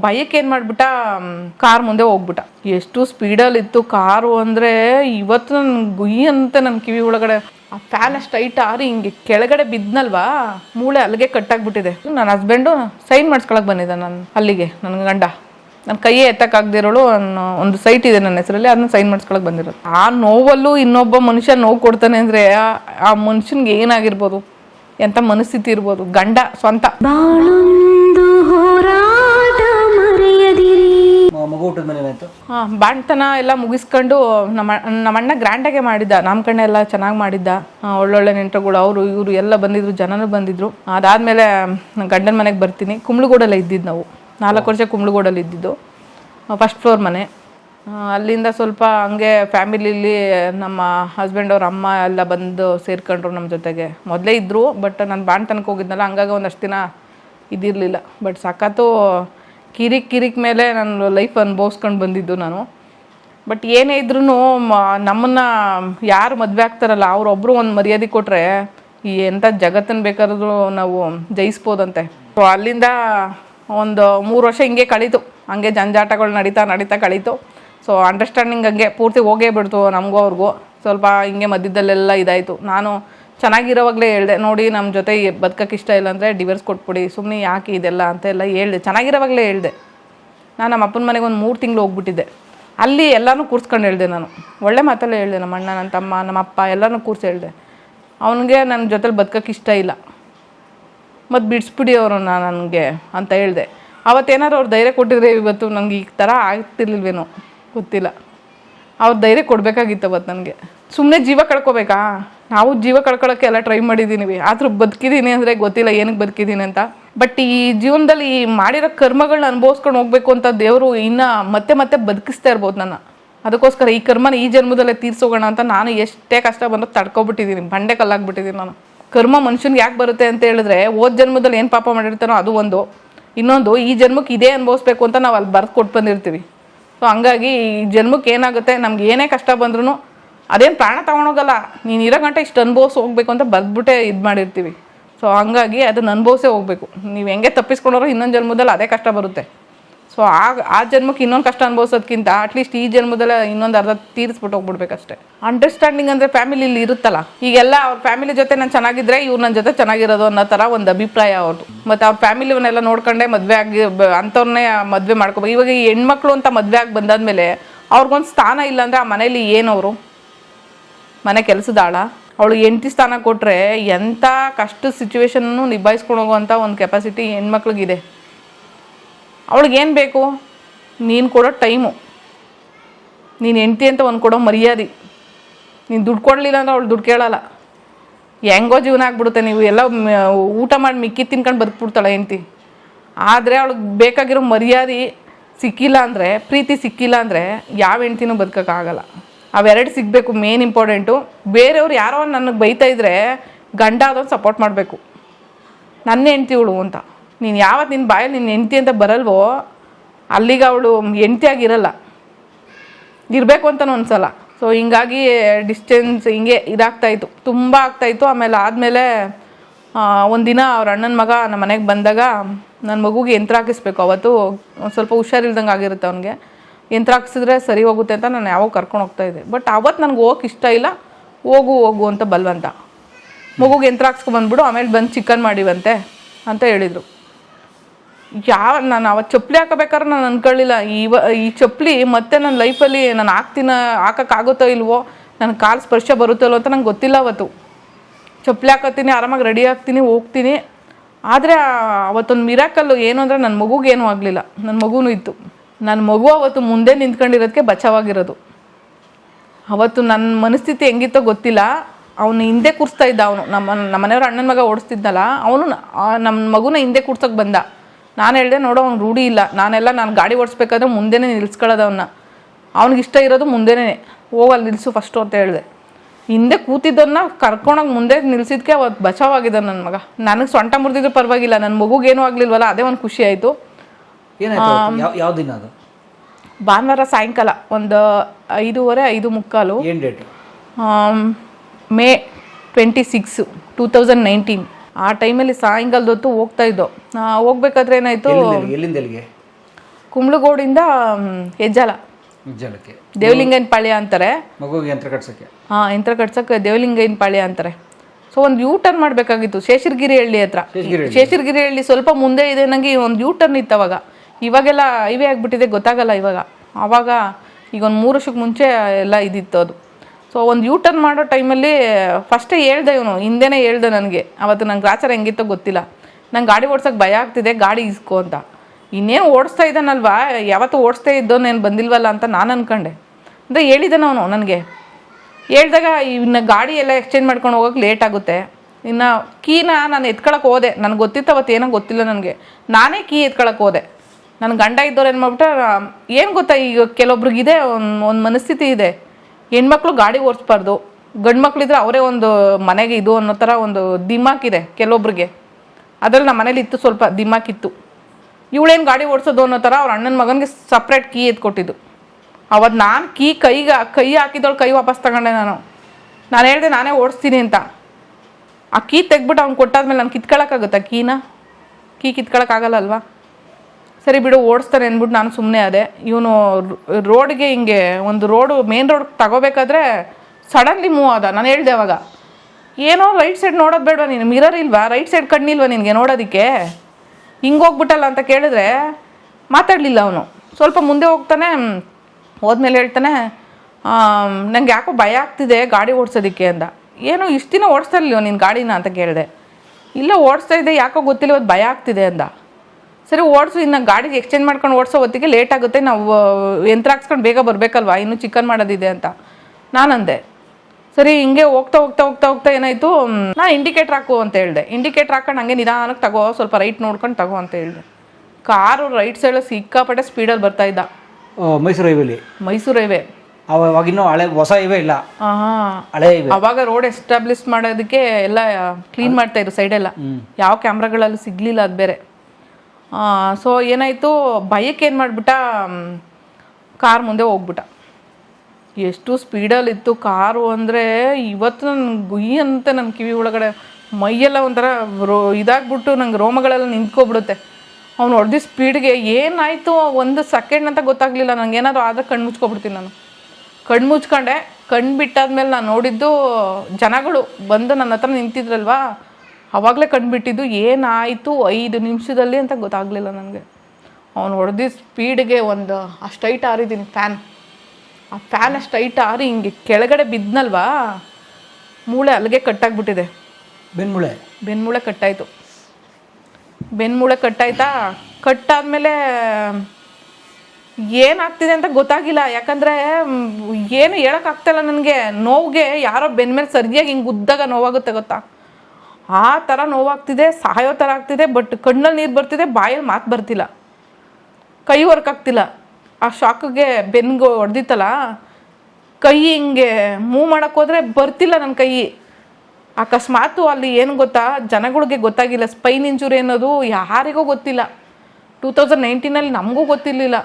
Bike ಏನ್ ಮಾಡ್ಬಿಟ್ಟ car ಮುಂದೆ ಹೋಗ್ಬಿಟ್ಟ. ಎಷ್ಟು ಸ್ಪೀಡಲ್ಲಿ ಇತ್ತು ಕಾರು ಅಂದ್ರೆ ಇವತ್ತು ನನ್ ಗುಯ್ ಅಂತ ನನ್ನ ಕಿವಿ ಒಳಗಡೆ. ಆ ಫ್ಯಾನ್ ಅಷ್ಟು ಟೈಟ್ ಆರಿ ಹಿಂಗೆ ಕೆಳಗಡೆ ಬಿದ್ನಲ್ವಾ? ಮೂಳೆ ಅಲ್ಲಿಗೆ ಕಟ್ಟಾಗ್ಬಿಟ್ಟಿದೆ. ನನ್ನ ಹಸ್ಬೆಂಡು ಸೈನ್ ಮಾಡಿಸ್ಕೊಳಕ್ ಬಂದಿದ್ದ ನಾನು ಅಲ್ಲಿಗೆ ನನ್ನ ಗಂಡ. ನನ್ನ ಕೈಯೇ ಎತ್ತಕ್ಕಾಗ್ದಿರೋಳು ಒಂದು ಸೈಟ್ ಇದೆ ನನ್ನ ಹೆಸರಲ್ಲಿ ಅದನ್ನ ಸೈನ್ ಮಾಡಿಸ್ಕೊಳಕ್ ಬಂದಿರೋದು. ಆ ನೋವಲ್ಲೂ ಇನ್ನೊಬ್ಬ ಮನುಷ್ಯ ನೋವು ಕೊಡ್ತಾನೆ ಅಂದ್ರೆ, ಆ- ಮನುಷ್ಯನ್ಗೆ ಏನಾಗಿರ್ಬೋದು? ಎಂತ ಮನಸ್ಥಿತಿ ಇರ್ಬೋದು? ಗಂಡ ಸ್ವಂತ. ಮೇಲೆ ಏನಾಯ್ತು ಹಾ, ಬಾಣ್ತನ ಎಲ್ಲ ಮುಗಿಸ್ಕೊಂಡು ನಮ್ಮ ನಮ್ಮ ಅಣ್ಣ ಗ್ರ್ಯಾಂಡಾಗೆ ಮಾಡಿದ್ದ. ನಾಮಕರಣ ಎಲ್ಲ ಚೆನ್ನಾಗಿ ಮಾಡಿದ್ದ. ಒಳ್ಳೊಳ್ಳೆ ನೆಂಟರುಗಳು, ಅವರು, ಇವರು ಎಲ್ಲ ಬಂದಿದ್ರು ಜನನು ಬಂದಿದ್ರು. ಅದಾದಮೇಲೆ ಗಂಡನ ಮನೆಗೆ ಬರ್ತೀನಿ. ಕುಂಬ್ಳಗೂಡಲ್ಲ ಇದ್ದಿದ್ದು ನಾವು. ನಾಲ್ಕು ವರ್ಷ ಕುಂಬ್ಳಗೂಡಲ್ಲಿ ಇದ್ದಿದ್ದು. ಫಸ್ಟ್ ಫ್ಲೋರ್ ಮನೆ. ಅಲ್ಲಿಂದ ಸ್ವಲ್ಪ ಹಂಗೆ ಫ್ಯಾಮಿಲಿಲಿ ನಮ್ಮ ಹಸ್ಬೆಂಡ್ ಅವ್ರ ಅಮ್ಮ ಎಲ್ಲ ಬಂದು ಸೇರ್ಕೊಂಡ್ರು ನಮ್ಮ ಜೊತೆಗೆ. ಮೊದಲೇ ಇದ್ದರು ಬಟ್ ನಾನು ಬಾಣ್ತನಕ್ಕೆ ಹೋಗಿದ್ನಲ್ಲ, ಹಂಗಾಗಿ ಒಂದಷ್ಟು ದಿನ ಇದಿರಲಿಲ್ಲ. ಬಟ್ ಸಖತ್ತು ಕಿರಿಕ್ ಕಿರಿಕ್ ಮೇಲೆ ನಾನು ಲೈಫ್ ಅನುಭವಿಸ್ಕೊಂಡು ಬಂದಿದ್ದು ನಾನು. ಬಟ್ ಏನೇ ಇದ್ರೂ ನಮ್ಮನ್ನ ಯಾರು ಮದುವೆ ಆಗ್ತಾರಲ್ಲ, ಅವ್ರೊಬ್ರು ಒಂದು ಮರ್ಯಾದೆ ಕೊಟ್ರೆ ಈ ಎಂಥ ಜಗತ್ತನ್ನು ಬೇಕಾದ್ರೂ ನಾವು ಜಯಿಸ್ಬೋದಂತೆ. ಸೊ ಅಲ್ಲಿಂದ ಒಂದು ಮೂರು ವರ್ಷ ಹಿಂಗೆ ಕಳೀತು. ಹಂಗೆ ಜಂಜಾಟಗಳು ನಡೀತಾ ನಡೀತಾ ಕಳೀತು. ಸೊ ಅಂಡರ್ಸ್ಟ್ಯಾಂಡಿಂಗ್ ಹಂಗೆ ಪೂರ್ತಿ ಹೋಗೇ ಬಿಡ್ತು ನಮಗೂ ಅವ್ರಿಗೂ. ಸ್ವಲ್ಪ ಹಿಂಗೆ ಮಧ್ಯದಲ್ಲೆಲ್ಲ ಇದಾಯಿತು. ನಾನು ಚೆನ್ನಾಗಿರೋವಾಗಲೇ ಹೇಳ್ದೆ, ನೋಡಿ ನಮ್ಮ ಜೊತೆ ಬದುಕಕ್ಕೆ ಇಷ್ಟ ಇಲ್ಲ ಅಂದರೆ ಡಿವೋರ್ಸ್ ಕೊಟ್ಬಿಡಿ ಸುಮ್ಮನೆ ಯಾಕೆ ಇದೆಲ್ಲ ಅಂತ ಎಲ್ಲ ಹೇಳ್ದೆ. ಚೆನ್ನಾಗಿರೋವಾಗಲೇ ಹೇಳ್ದೆ. ನಾನು ನಮ್ಮ ಅಪ್ಪನ ಮನೆಗೆ ಒಂದು ಮೂರು ತಿಂಗಳು ಹೋಗ್ಬಿಟ್ಟಿದ್ದೆ. ಅಲ್ಲಿ ಎಲ್ಲನೂ ಕೂರ್ಸ್ಕೊಂಡು ಹೇಳ್ದೆ ನಾನು. ಒಳ್ಳೆ ಮಾತಲ್ಲೇ ಹೇಳ್ದೆ ನಮ್ಮ ಅಣ್ಣ ನನ್ನ ತಮ್ಮ, ನಮ್ಮ ಅಪ್ಪ, ಎಲ್ಲನೂ ಕೂರ್ಸಿ ಹೇಳ್ದೆ. ಅವನಿಗೆ ನನ್ನ ಜೊತೆಲಿ ಬದುಕಕ್ಕೆ ಇಷ್ಟ ಇಲ್ಲ. ಮತ್ತು ಬಿಡಿಸ್ಬಿಡಿ ಅವ್ರನ್ನ ನನಗೆ ಅಂತ ಹೇಳಿದೆ. ಅವತ್ತೇನಾದ್ರು ಅವ್ರು ಧೈರ್ಯ ಕೊಟ್ಟಿದ್ರೆ ಇವತ್ತು ನನಗೆ ಈ ಥರ ಆಗ್ತಿರ್ಲಿಲ್ವೇನೋ, ಗೊತ್ತಿಲ್ಲ. ಅವ್ರು ಧೈರ್ಯ ಕೊಡಬೇಕಾಗಿತ್ತು ಅವತ್ತು ನನಗೆ. ಸುಮ್ಮನೆ ಜೀವ ಕಳ್ಕೊಬೇಕಾ? ನಾವು ಜೀವ ಕಳ್ಕೊಳ್ಳೋಕ್ಕೆ ಎಲ್ಲ ಟ್ರೈ ಮಾಡಿದ್ದೀನಿ ಆದರೂ ಬದುಕಿದ್ದೀನಿ ಅಂದರೆ ಗೊತ್ತಿಲ್ಲ ಏನಕ್ಕೆ ಬದುಕಿದ್ದೀನಿ ಅಂತ. ಬಟ್ ಈ ಜೀವನದಲ್ಲಿ ಈ ಮಾಡಿರೋ ಕರ್ಮಗಳನ್ನ ಅನುಭವಿಸ್ಕೊಂಡು ಹೋಗ್ಬೇಕು ಅಂತ ದೇವರು ಇನ್ನು ಮತ್ತೆ ಮತ್ತೆ ಬದುಕಿಸ್ತಾ ಇರ್ಬೋದು ನನ್ನ. ಅದಕ್ಕೋಸ್ಕರ ಈ ಕರ್ಮನ ಈ ಜನ್ಮದಲ್ಲೇ ತೀರ್ಸೋಗೋಣ ಅಂತ ನಾನು ಎಷ್ಟೇ ಕಷ್ಟ ಬಂದರೂ ತಡ್ಕೊಬಿಟ್ಟಿದ್ದೀನಿ ಬಂಡೆ ಕಲ್ಲಾಗ್ಬಿಟ್ಟಿದ್ದೀನಿ ನಾನು. ಕರ್ಮ ಮನುಷ್ಯನ್ಗೆ ಯಾಕೆ ಬರುತ್ತೆ ಅಂತ ಹೇಳಿದ್ರೆ ಓದ್ ಜನ್ಮದಲ್ಲಿ ಏನು ಪಾಪ ಮಾಡಿರ್ತಾನೋ ಅದು ಒಂದು. ಇನ್ನೊಂದು, ಈ ಜನ್ಮಕ್ಕೆ ಇದೇ ಅನುಭವಿಸ್ಬೇಕು ಅಂತ ನಾವು ಅಲ್ಲಿ ಬರೆದು ಕೊಟ್ಟು ಬಂದಿರ್ತೀವಿ. ಸೊ ಹಂಗಾಗಿ ಈ ಜನ್ಮಕ್ಕೆ ಏನಾಗುತ್ತೆ? ನಮ್ಗೆ ಏನೇ ಕಷ್ಟ ಬಂದ್ರೂ ಅದೇನು ಪ್ರಾಣ ತಗೊಂಡೋಗಲ್ಲ. ನೀನು ಇರೋ ಗಂಟೆ ಇಷ್ಟು ಅನುಭವಿಸಿ ಹೋಗ್ಬೇಕು ಅಂತ ಬರ್ದ್ಬಿಟ್ಟೇ ಇದು ಮಾಡಿರ್ತೀವಿ. ಸೊ ಹಂಗಾಗಿ ಅದನ್ನು ಅನುಭವಿಸೇ ಹೋಗ್ಬೇಕು. ನೀವು ಹೆಂಗೆ ತಪ್ಪಿಸ್ಕೊಂಡ್ರೋ ಇನ್ನೊಂದು ಜನ್ಮದಲ್ಲಿ ಅದೇ ಕಷ್ಟ ಬರುತ್ತೆ. ಸೊ ಆ ಆ ಜನ್ಮಕ್ಕೆ ಇನ್ನೊಂದು ಕಷ್ಟ ಅನುಭವಿಸೋದಕ್ಕಿಂತ ಅಟ್ಲೀಸ್ಟ್ ಈ ಜನ್ಮದಲ್ಲೇ ಇನ್ನೊಂದು ಅರ್ಧ ತೀರಿಸ್ಬಿಟ್ಟು ಹೋಗ್ಬಿಡ್ಬೇಕಷ್ಟೇ. ಅಂಡರ್ಸ್ಟ್ಯಾಂಡಿಂಗ್ ಅಂದರೆ ಫ್ಯಾಮಿಲಿಲಿ ಇರುತ್ತಲ್ಲ, ಈಗೆಲ್ಲ ಅವ್ರ ಫ್ಯಾಮಿಲಿ ಜೊತೆ ನಾನು ಚೆನ್ನಾಗಿದ್ರೆ ಇವ್ರು ನನ್ನ ಜೊತೆ ಚೆನ್ನಾಗಿರೋದು ಅನ್ನೋ ಥರ ಒಂದು ಅಭಿಪ್ರಾಯ ಅವ್ರದ್ದು ಮತ್ತು ಅವ್ರ ಫ್ಯಾಮಿಲಿವನ್ನೆಲ್ಲ ನೋಡ್ಕೊಂಡೆ ಮದುವೆ ಆಗಿ ಅಂಥವ್ರನ್ನೇ ಮದುವೆ ಮಾಡ್ಕೋಬೇಕು ಇವಾಗ ಈ ಹೆಣ್ಮಕ್ಳು ಅಂತ ಮದುವೆ ಆಗಿ ಬಂದಾದ್ಮೇಲೆ ಅವ್ರಿಗೊಂದು ಸ್ಥಾನ ಇಲ್ಲ ಅಂದರೆ ಆ ಮನೇಲಿ ಏನವರು? ಮನೆ ಕೆಲಸದಾಳ. ಅವಳು ಎಂಟಿ ಸ್ಥಾನ ಕೊಟ್ಟರೆ ಎಂಥ ಕಷ್ಟ ಸಿಚುವೇಶನ್ನು ನಿಭಾಯಿಸ್ಕೊಂಡು ಹೋಗುವಂಥ ಒಂದು ಕೆಪಾಸಿಟಿ ಹೆಣ್ಮಕ್ಳಿಗಿದೆ. ಅವಳಿಗೇನು ಬೇಕು? ನೀನು ಕೊಡೋ ಟೈಮು ನೀನು ಹೆಂಡ್ತಿ ಅಂತ ಒಂದು ಕೊಡೋ ಮರ್ಯಾದೆ. ನೀನು ದುಡ್ಡು ಕೊಡಲಿಲ್ಲ ಅಂದ್ರೆ ಅವಳು ದುಡ್ಡು ಕೇಳಲ್ಲ. ಹೆಂಗೋ ಜೀವನ ಆಗ್ಬಿಡುತ್ತೆ ನೀವು. ಎಲ್ಲ ಊಟ ಮಾಡಿ ಮಿಕ್ಕಿ ತಿನ್ಕೊಂಡು ಬದುಕ್ಬಿಡ್ತಾಳೆ ಹೆಂಡ್ತಿ. ಆದರೆ ಅವಳಿಗೆ ಬೇಕಾಗಿರೋ ಮರ್ಯಾದೆ ಸಿಕ್ಕಿಲ್ಲ ಅಂದರೆ, ಪ್ರೀತಿ ಸಿಕ್ಕಿಲ್ಲ ಅಂದರೆ ಯಾವ ಹೆಂಡ್ತಿನೂ ಬದುಕೋಕ್ಕಾಗಲ್ಲ ಅವೆರಡು ಸಿಗಬೇಕು ಮೇನ್ ಇಂಪಾರ್ಟೆಂಟು ಬೇರೆಯವ್ರು ಯಾರೋ ನನಗೆ ಬೈತಾ ಇದ್ರೆ ಗಂಡ ಅದೊಂದು ಸಪೋರ್ಟ್ ಮಾಡಬೇಕು. ನನ್ನ ಹೆಂಡ್ತಿ ಅವಳು ಅಂತ. ನೀನು ಯಾವತ್ತು ನಿನ್ನ ಬಾಯಲ್ಲಿ ನಿನ್ನ ಹೆಂಡ್ತಿ ಅಂತ ಬರಲ್ವೋ, ಅಲ್ಲಿಗೆ ಅವಳು ಹೆಂಡ್ತಿಯಾಗಿರಲ್ಲ. ಇರಬೇಕು ಅಂತಲೂ ಅನ್ಸಲ್ಲ ಸೊ ಹಿಂಗಾಗಿ ಡಿಸ್ಟೆನ್ಸ್ ಹಿಂಗೆ ಇದಾಗ್ತಾಯಿತ್ತು ತುಂಬ ಆಗ್ತಾಯಿತ್ತು ಆಮೇಲೆ ಆದಮೇಲೆ ಒಂದಿನ ಅವ್ರ ಅಣ್ಣನ ಮಗ ನಮ್ಮ ಮನೆಗೆ ಬಂದಾಗ ನನ್ನ ಮಗುಗೆ ಯಂತ್ರ ಹಾಕಿಸ್ಬೇಕು. ಅವತ್ತು ಒಂದ್ ಸ್ವಲ್ಪ ಹುಷಾರಿಲ್ದಂಗೆ ಆಗಿರುತ್ತೆ ಅವನಿಗೆ. ಯಂತ್ರ ಹಾಕ್ಸಿದ್ರೆ ಸರಿ ಹೋಗುತ್ತೆ ಅಂತ ನಾನು ಯಾವಾಗ ಕರ್ಕೊಂಡು ಹೋಗ್ತಾ ಇದ್ದೆ. ಬಟ್ ಅವತ್ತು ನನಗೆ ಹೋಗಕ್ಕೆ ಇಷ್ಟ ಇಲ್ಲ. ಹೋಗು ಹೋಗು ಅಂತ ಬಲ್ವಂತ. ಮಗುಗೆ ಯಂತ್ರ ಹಾಕ್ಸ್ಕೊಂಬಂದ್ಬಿಡು ಆಮೇಲೆ ಬಂದು ಚಿಕನ್ ಮಾಡಿವಂತೆ ಅಂತ ಹೇಳಿದರು. ಯಾವ, ನಾನು ಅವತ್ತು ಚಪ್ಪಲಿ ಹಾಕಬೇಕಾದ್ರೆ ನಾನು ಅಂದ್ಕೊಳ್ಳಿಲ್ಲ ಇವ, ಈ ಚಪ್ಪಲಿ ಮತ್ತೆ ನನ್ನ ಲೈಫಲ್ಲಿ ನಾನು ಹಾಕ್ತೀನ, ಹಾಕೋಕ್ಕಾಗುತ್ತೋ ಇಲ್ವೋ ನನ್ನ ಕಾಲು ಸ್ಪರ್ಶ ಬರುತ್ತೋ ಇಲ್ವೋ ಅಂತ ನಂಗೆ ಗೊತ್ತಿಲ್ಲ ಅವತ್ತು. ಚಪ್ಪಲಿ ಹಾಕೋತೀನಿ ಆರಾಮಾಗಿ ರೆಡಿ ಆಗ್ತೀನಿ, ಹೋಗ್ತೀನಿ. ಆದರೆ ಅವತ್ತೊಂದು ಮಿರಾಕಲ್ಲು ಏನು ಅಂದರೆ ನನ್ನ ಮಗುಗೇನೂ ಆಗಲಿಲ್ಲ. ನನ್ನ ಮಗುನೂ ಇತ್ತು. ನನ್ನ ಮಗು ಅವತ್ತು ಮುಂದೆ ನಿಂತ್ಕೊಂಡಿರೋದಕ್ಕೆ ಬಚಾವಾಗಿರೋದು. ಅವತ್ತು ನನ್ನ ಮನಸ್ಥಿತಿ ಹೆಂಗಿತ್ತೋ ಗೊತ್ತಿಲ್ಲ. ಅವನು ಹಿಂದೆ ಕೂರಿಸ್ತಾ ಇದ್ದ ಅವನು. ನಮ್ಮ ನಮ್ಮ ಮನೆಯವ್ರ ಅಣ್ಣನ ಮಗ ಓಡಿಸ್ತಿದ್ನಲ್ಲ, ಅವನು ನಮ್ಮ ಮಗುನ ಹಿಂದೆ ಕೂರ್ಸೋಕೆ ಬಂದ. ನಾನು ಹೇಳಿದೆ, ನೋಡೋ, ಅವ್ನು ರೂಢಿ ಇಲ್ಲ. ನಾನೆಲ್ಲ ನಾನು ಗಾಡಿ ಓಡಿಸ್ಬೇಕಾದ್ರೆ ಮುಂದೆನೇ ನಿಲ್ಸ್ಕೊಳ್ಳೋದು ಅವನ್ನ ಅವ್ನಿಗೆ ಇಷ್ಟ ಇರೋದು ಮುಂದೆನೇ ಹೋಗಲ್ಲಿ ನಿಲ್ಲಿಸು ಫಸ್ಟು ಅಂತ ಹೇಳಿದೆ. ಹಿಂದೆ ಕೂತಿದ್ದನ್ನ ಕರ್ಕೊಂಡೋಗಿ ಮುಂದೆ ನಿಲ್ಸಿದ್ಕೆ ಅವತ್ತು ಬಚಾವಾಗಿದ್ದಾನೆ ನನ್ನ ಮಗ. ನನಗೆ ಸೊಂಟ ಮುರಿದಿದ್ರು ಪರವಾಗಿಲ್ಲ. ನನ್ನ ಮಗುಗೇನೂ ಆಗಲಿಲ್ವಲ್ಲ, ಅದೇ ಒಂದು ಖುಷಿ ಆಯಿತು. ಏನಾಯ್ತು ಯಾವ ದಿನ ಅದು? ಭಾನುವಾರ ಸಾಯಂಕಾಲ ಒಂದು ಐದೂವರೆ ಐದು ಮುಕ್ಕಾಲು ಏನು date May twenty six two thousand nineteen ಆ ಟೈಮಲ್ಲಿ ಸಾಯಂಕಾಲದ ಹೊತ್ತು ಹೋಗ್ತಾ ಇದ್ದೋ. ಹೋಗ್ಬೇಕಾದ್ರೆ ಏನಾಯ್ತು? ಎಲ್ಲಿಂದ ಎಲ್ಲಿಗೆ? ಕುಂಬ್ಳಗೋಡಿಂದ ಹೆಜ್ಜಾಲ. ಜಲಕ್ಕೆ ದೇವಲಿಂಗನ ಪಾಳ್ಯ ಅಂತಾರೆ. ಮಗುವಿಗೆ ಯಂತ್ರ ಕಟ್ಸಕ್ಕೆ. ಹಾಂ ಯಂತ್ರ ಕಟ್ಸಕ್ಕೆ ದೇವಲಿಂಗನ ಪಾಳ್ಯ ಅಂತಾರೆ. ಸೊ ಒಂದು ಯೂ ಟರ್ನ್ ಮಾಡಬೇಕಾಗಿತ್ತು. ಶೇಷರ್ಗಿರಿ ಹಳ್ಳಿ ಹತ್ರ. ಶೇಷರ್ಗಿರಿ ಹಳ್ಳಿ ಸ್ವಲ್ಪ ಮುಂದೆ ಇದೆ. ನನಗೆ ಒಂದು ಯೂ ಟರ್ನ್ ಇತ್ತು ಅವಾಗ. ಇವಾಗೆಲ್ಲ ಹೈವೇ ಆಗಿಬಿಟ್ಟಿದೆ, ಗೊತ್ತಾಗಲ್ಲ ಇವಾಗ. ಆವಾಗ ಈಗ ಒಂದು ಮೂರು ವರ್ಷಕ್ಕೆ ಮುಂಚೆ ಎಲ್ಲ ಇದಿತ್ತು ಅದು. ಸೊ ಒಂದು ಯೂ ಟರ್ನ್ ಮಾಡೋ ಟೈಮಲ್ಲಿ ಫಸ್ಟೇ ಹೇಳ್ದೆ ಇವನು, ಹಿಂದೆನೇ ಹೇಳ್ದೆ ನನಗೆ. ಅವತ್ತು ನಂಗೆ ಆಚಾರ ಹೆಂಗಿತ್ತೋ ಗೊತ್ತಿಲ್ಲ. ನಂಗೆ ಗಾಡಿ ಓಡ್ಸೋಕೆ ಭಯ ಆಗ್ತಿದೆ, ಗಾಡಿ ಇಸ್ಕೋ ಅಂತ. ಇನ್ನೇನು ಓಡಿಸ್ತಾ ಇದ್ದಾನಲ್ವಾ? ಯಾವತ್ತು ಓಡಿಸ್ತಾ ಇದ್ದೋನೇನು ಬಂದಿಲ್ವಲ್ಲ ಅಂತ ನಾನು ಅಂದ್ಕೊಂಡೆ ಅಂದರೆ ಹೇಳಿದ್ದಾನೆ ಅವನು ನನಗೆ. ಹೇಳಿದಾಗ ಇನ್ನು ಗಾಡಿ ಎಲ್ಲ ಎಕ್ಸ್ಚೇಂಜ್ ಮಾಡ್ಕೊಂಡು ಹೋಗೋಕೆ ಲೇಟ್ ಆಗುತ್ತೆ. ಇನ್ನು ಕೀನ ನಾನು ಎತ್ಕೊಳಕ್ಕೆ ಹೋದೆ. ನನಗೆ ಗೊತ್ತಿತ್ತು ಅವತ್ತು ಏನೋ ಗೊತ್ತಿಲ್ಲ ನನಗೆ. ನಾನೇ ಕೀ ಎತ್ಕೊಳಕ್ಕೆ ಹೋದೆ. ನನ್ನ ಗಂಡ ಇದ್ದವ್ರು ಏನು ಮಾಡ್ಬಿಟ್ರೆ ಏನು ಗೊತ್ತಾ ಈಗ ಕೆಲವೊಬ್ರಿಗಿದೆ, ಒಂದು ಒಂದು ಮನಸ್ಥಿತಿ ಇದೆ. ಹೆಣ್ಮಕ್ಳು ಗಾಡಿ ಓಡಿಸ್ಬಾರ್ದು. ಗಂಡು ಮಕ್ಳಿದ್ರೆ ಅವರೇ ಒಂದು ಮನೆಗೆ ಇದು ಅನ್ನೋ ಥರ ಒಂದು ದಿಮಾಕಿದೆ ಕೆಲವೊಬ್ರಿಗೆ. ಅದರಲ್ಲಿ ನಮ್ಮ ಮನೇಲಿ ಇತ್ತು ಸ್ವಲ್ಪ ದಿಮಾಕಿತ್ತು ಇವಳೇನು ಗಾಡಿ ಓಡಿಸೋದು ಅನ್ನೋ ಥರ ಅವ್ರ ಅಣ್ಣನ ಮಗನಿಗೆ ಸಪ್ರೇಟ್ ಕೀ ಎತ್ಕೊಟ್ಟಿದ್ದು. ಅವತ್ತು ನಾನು ಕೀ ಕೈಗೆ, ಕೈ ಹಾಕಿದವಳು ಕೈ ವಾಪಸ್ ತಗೊಂಡೆ ನಾನು. ನಾನು ಹೇಳಿದೆ, ನಾನೇ ಓಡಿಸ್ತೀನಿ ಅಂತ. ಆ ಕೀ ತೆಗ್ಬಿಟ್ಟು ಅವ್ನು ಕೊಟ್ಟಾದ್ಮೇಲೆ ನಾನು ಕಿತ್ಕೊಳಕ್ಕಾಗುತ್ತಾ ಕೀನ ಕೀ ಕಿತ್ಕೊಳಕ್ಕಾಗಲ್ಲ ಅಲ್ವಾ? ಸರಿ ಬಿಡು ಓಡಿಸ್ತಾನೆ ಅಂದ್ಬಿಟ್ಟು ನಾನು ಸುಮ್ಮನೆ ಅದೇ ಇವನು ರೋಡ್ಗೆ ಹಿಂಗೆ ಒಂದು ರೋಡು ಮೇನ್ ರೋಡ್ ತಗೋಬೇಕಾದ್ರೆ ಸಡನ್ಲಿ ಮೂವ್ ಆದ. ನಾನು ಹೇಳ್ದೆ ಅವಾಗ, ಏನೋ ರೈಟ್ ಸೈಡ್ ನೋಡೋದು ಬೇಡವಾ ನೀನು? ಮಿರರ್ ಇಲ್ವಾ? ರೈಟ್ ಸೈಡ್ ಕಣ್ಣಿಲ್ವಾ ನಿನಗೆ ನೋಡೋದಕ್ಕೆ? ಹಿಂಗೆ ಹೋಗ್ಬಿಟ್ಟಲ್ಲ ಅಂತ ಕೇಳಿದ್ರೆ ಮಾತಾಡಲಿಲ್ಲ ಅವನು. ಸ್ವಲ್ಪ ಮುಂದೆ ಹೋಗ್ತಾನೆ, ಹೋದ್ಮೇಲೆ ಹೇಳ್ತಾನೆ ನಂಗೆ ಯಾಕೋ ಭಯ ಆಗ್ತಿದೆ ಗಾಡಿ ಓಡಿಸೋದಕ್ಕೆ ಅಂದ ಏನೋ ಇಷ್ಟು ದಿನ ಓಡಿಸ್ತಾ ಇರಲಿಲ್ಲ ನೀನು ಗಾಡಿನ ಅಂತ ಕೇಳಿದೆ. ಇಲ್ಲ, ಓಡಿಸ್ತಾ ಇದ್ದೆ, ಯಾಕೋ ಗೊತ್ತಿಲ್ಲ, ಇವತ್ತು ಭಯ ಆಗ್ತಿದೆ ಅಂದ ಸರಿ ಓಡಿಸು ಇನ್ನು ಗಾಡಿಗೆ ಎಕ್ಸ್ಚೇಂಜ್ ಮಾಡ್ಕೊಂಡು ಓಡಿಸೋ ಹೊತ್ತಿಗೆ ಲೇಟ್ ಆಗುತ್ತೆ ನಾವು ಯಂತ್ರ ಹಾಕ್ಸ್ಕೊಂಡು ಬೇಗ ಬರಬೇಕಲ್ವಾ? ಇನ್ನೂ ಚಿಕನ್ ಮಾಡೋದಿದೆ ಅಂತ. ನಾನಂದೆ. ಸರಿ ಹಿಂಗೆ ಹೋಗ್ತಾ ಹೋಗ್ತಾ ಹೋಗ್ತಾ ಹೋಗ್ತಾ ಏನಾಯಿತು? ನಾನು ಇಂಡಿಕೇಟ್ರ್ ಹಾಕು ಅಂತ ಹೇಳಿದೆ. ಇಂಡಿಕೇಟ್ರ್ ಹಾಕೊಂಡು ಹಂಗೆ ನಿಧಾನಕ್ಕೆ ತಗೋ ಸ್ವಲ್ಪ ರೈಟ್ ನೋಡ್ಕೊಂಡು ತಗೋ ಅಂತ ಹೇಳಿದೆ. ಕಾರು ರೈಟ್ ಸೈಡಲ್ಲಿ ಸಿಕ್ಕಾಪಟ್ಟೆ ಸ್ಪೀಡಲ್ಲಿ ಬರ್ತಾ ಇದ್ದ. ಮೈಸೂರು ಹೈವೇಲಿ ಮೈಸೂರು ಹೈವೇ ಅವಾಗಿನ್ನೂ ಹಳೆ ಹೊಸ ಇವೆ ಇಲ್ಲ? ಹಳೆ ಅವಾಗ ರೋಡ್ ಎಸ್ಟಾಬ್ಲಿಷ್ ಮಾಡೋದಕ್ಕೆ ಎಲ್ಲ ಕ್ಲೀನ್ ಮಾಡ್ತಾ ಇದ್ರು ಸೈಡ್ ಎಲ್ಲ. ಯಾವ ಕ್ಯಾಮ್ರಾಗಳಲ್ಲಿ ಸಿಗ್ಲಿಲ್ಲ ಅದು ಬೇರೆ. ಸೊ ಏನಾಯಿತು? ಭಯಕ್ಕೆ ಏನು ಮಾಡಿಬಿಟ್ಟ? ಕಾರ್ ಮುಂದೆ ಹೋಗ್ಬಿಟ್ಟ. ಎಷ್ಟು ಸ್ಪೀಡಲ್ಲಿತ್ತು ಕಾರು ಅಂದರೆ ಇವತ್ತು ನನ್ನ ಗುಯ್ ಅಂತ ನನ್ನ ಕಿವಿ ಒಳಗಡೆ. ಮೈಯೆಲ್ಲ ಒಂಥರ ರೋ, ಇದಾಗ್ಬಿಟ್ಟು ನಂಗೆ ರೋಮಗಳೆಲ್ಲ ನಿಂತ್ಕೊಬಿಡುತ್ತೆ. ಅವ್ನು ಹೊಡೆದ ಸ್ಪೀಡ್ಗೆ ಏನಾಯಿತು ಒಂದು ಸೆಕೆಂಡ್ ಅಂತ ಗೊತ್ತಾಗಲಿಲ್ಲ. ನಂಗೆ ಏನಾದರೂ ಆದರೆ ಕಣ್ಣು ಮುಚ್ಕೊಬಿಡ್ತೀನಿ ನಾನು. ಕಣ್ಣು ಮುಚ್ಕೊಂಡೆ. ಕಣ್ಣು ಬಿಟ್ಟಾದ್ಮೇಲೆ ನಾನು ನೋಡಿದ್ದು ಜನಗಳು ಬಂದು ನನ್ನ ಹತ್ರ ನಿಂತಿದ್ರಲ್ವಾ? ಅವಾಗಲೇ ಕಂಡುಬಿಟ್ಟಿದ್ದು ಏನಾಯಿತು ಐದು ನಿಮಿಷದಲ್ಲಿ ಅಂತ ಗೊತ್ತಾಗಲಿಲ್ಲ ನನಗೆ. ಅವ್ನು ಹೊಡೆದಿ ಸ್ಪೀಡ್ಗೆ ಒಂದು ಅಷ್ಟೈಟ್ ಆರಿದ್ದೀನಿ ಫ್ಯಾನ್. ಆ ಫ್ಯಾನ್ ಅಷ್ಟೈಟ್ ಆರಿ ಹಿಂಗೆ ಕೆಳಗಡೆ ಬಿದ್ದನಲ್ವಾ ಮೂಳೆ ಅಲ್ಲಿಗೆ ಕಟ್ಟಾಗ್ಬಿಟ್ಟಿದೆ. ಬೆನ್ಮೂಳೆ? ಬೆನ್ಮೂಳೆ ಕಟ್ಟಾಯಿತು. ಬೆನ್ಮೂಳೆ ಕಟ್ಟಾಯ್ತಾ? ಕಟ್ಟಾದಮೇಲೆ ಏನಾಗ್ತಿದೆ ಅಂತ ಗೊತ್ತಾಗಿಲ್ಲ. ಯಾಕಂದರೆ ಏನು ಹೇಳೋಕ್ಕಾಗ್ತಾಯಿಲ್ಲ ನನಗೆ. ನೋವಿಗೆ ಯಾರೋ ಬೆನ್ಮೇಲೆ ಸರಿಯಾಗಿ ಹಿಂಗೆ ಉದ್ದಾಗ ನೋವಾಗುತ್ತೆ ಗೊತ್ತಾ? ಆ ಥರ ನೋವಾಗ್ತಿದೆ, ಸಾಯೋ ಥರ ಆಗ್ತಿದೆ ಬಟ್ ಕಣ್ಣಲ್ಲಿ ನೀರು ಬರ್ತಿದೆ ಬಾಯಲ್ಲಿ ಮಾತು ಬರ್ತಿಲ್ಲ. ಕೈ ವರ್ಕ್ ಆಗ್ತಿಲ್ಲ. ಆ ಶಾಕ್ಗೆ ಬೆನ್ಗೆ ಹೊಡೆದಿತ್ತಲ್ಲ, ಕೈ ಹಿಂಗೆ ಮೂವ್ ಮಾಡೋಕ್ಕೋದ್ರೆ ಬರ್ತಿಲ್ಲ ನನ್ನ ಕೈ. ಅಕಸ್ಮಾತು ಅಲ್ಲಿ ಏನು ಗೊತ್ತಾ, ಜನಗಳಿಗೆ ಗೊತ್ತಾಗಿಲ್ಲ ಸ್ಪೈನ್ ಇಂಜುರಿ ಅನ್ನೋದು ಯಾರಿಗೂ ಗೊತ್ತಿಲ್ಲ. ಟೂ ತೌಸಂಡ್ ನೈನ್ಟೀನಲ್ಲಿ ನಮಗೂ ಗೊತ್ತಿರಲಿಲ್ಲ.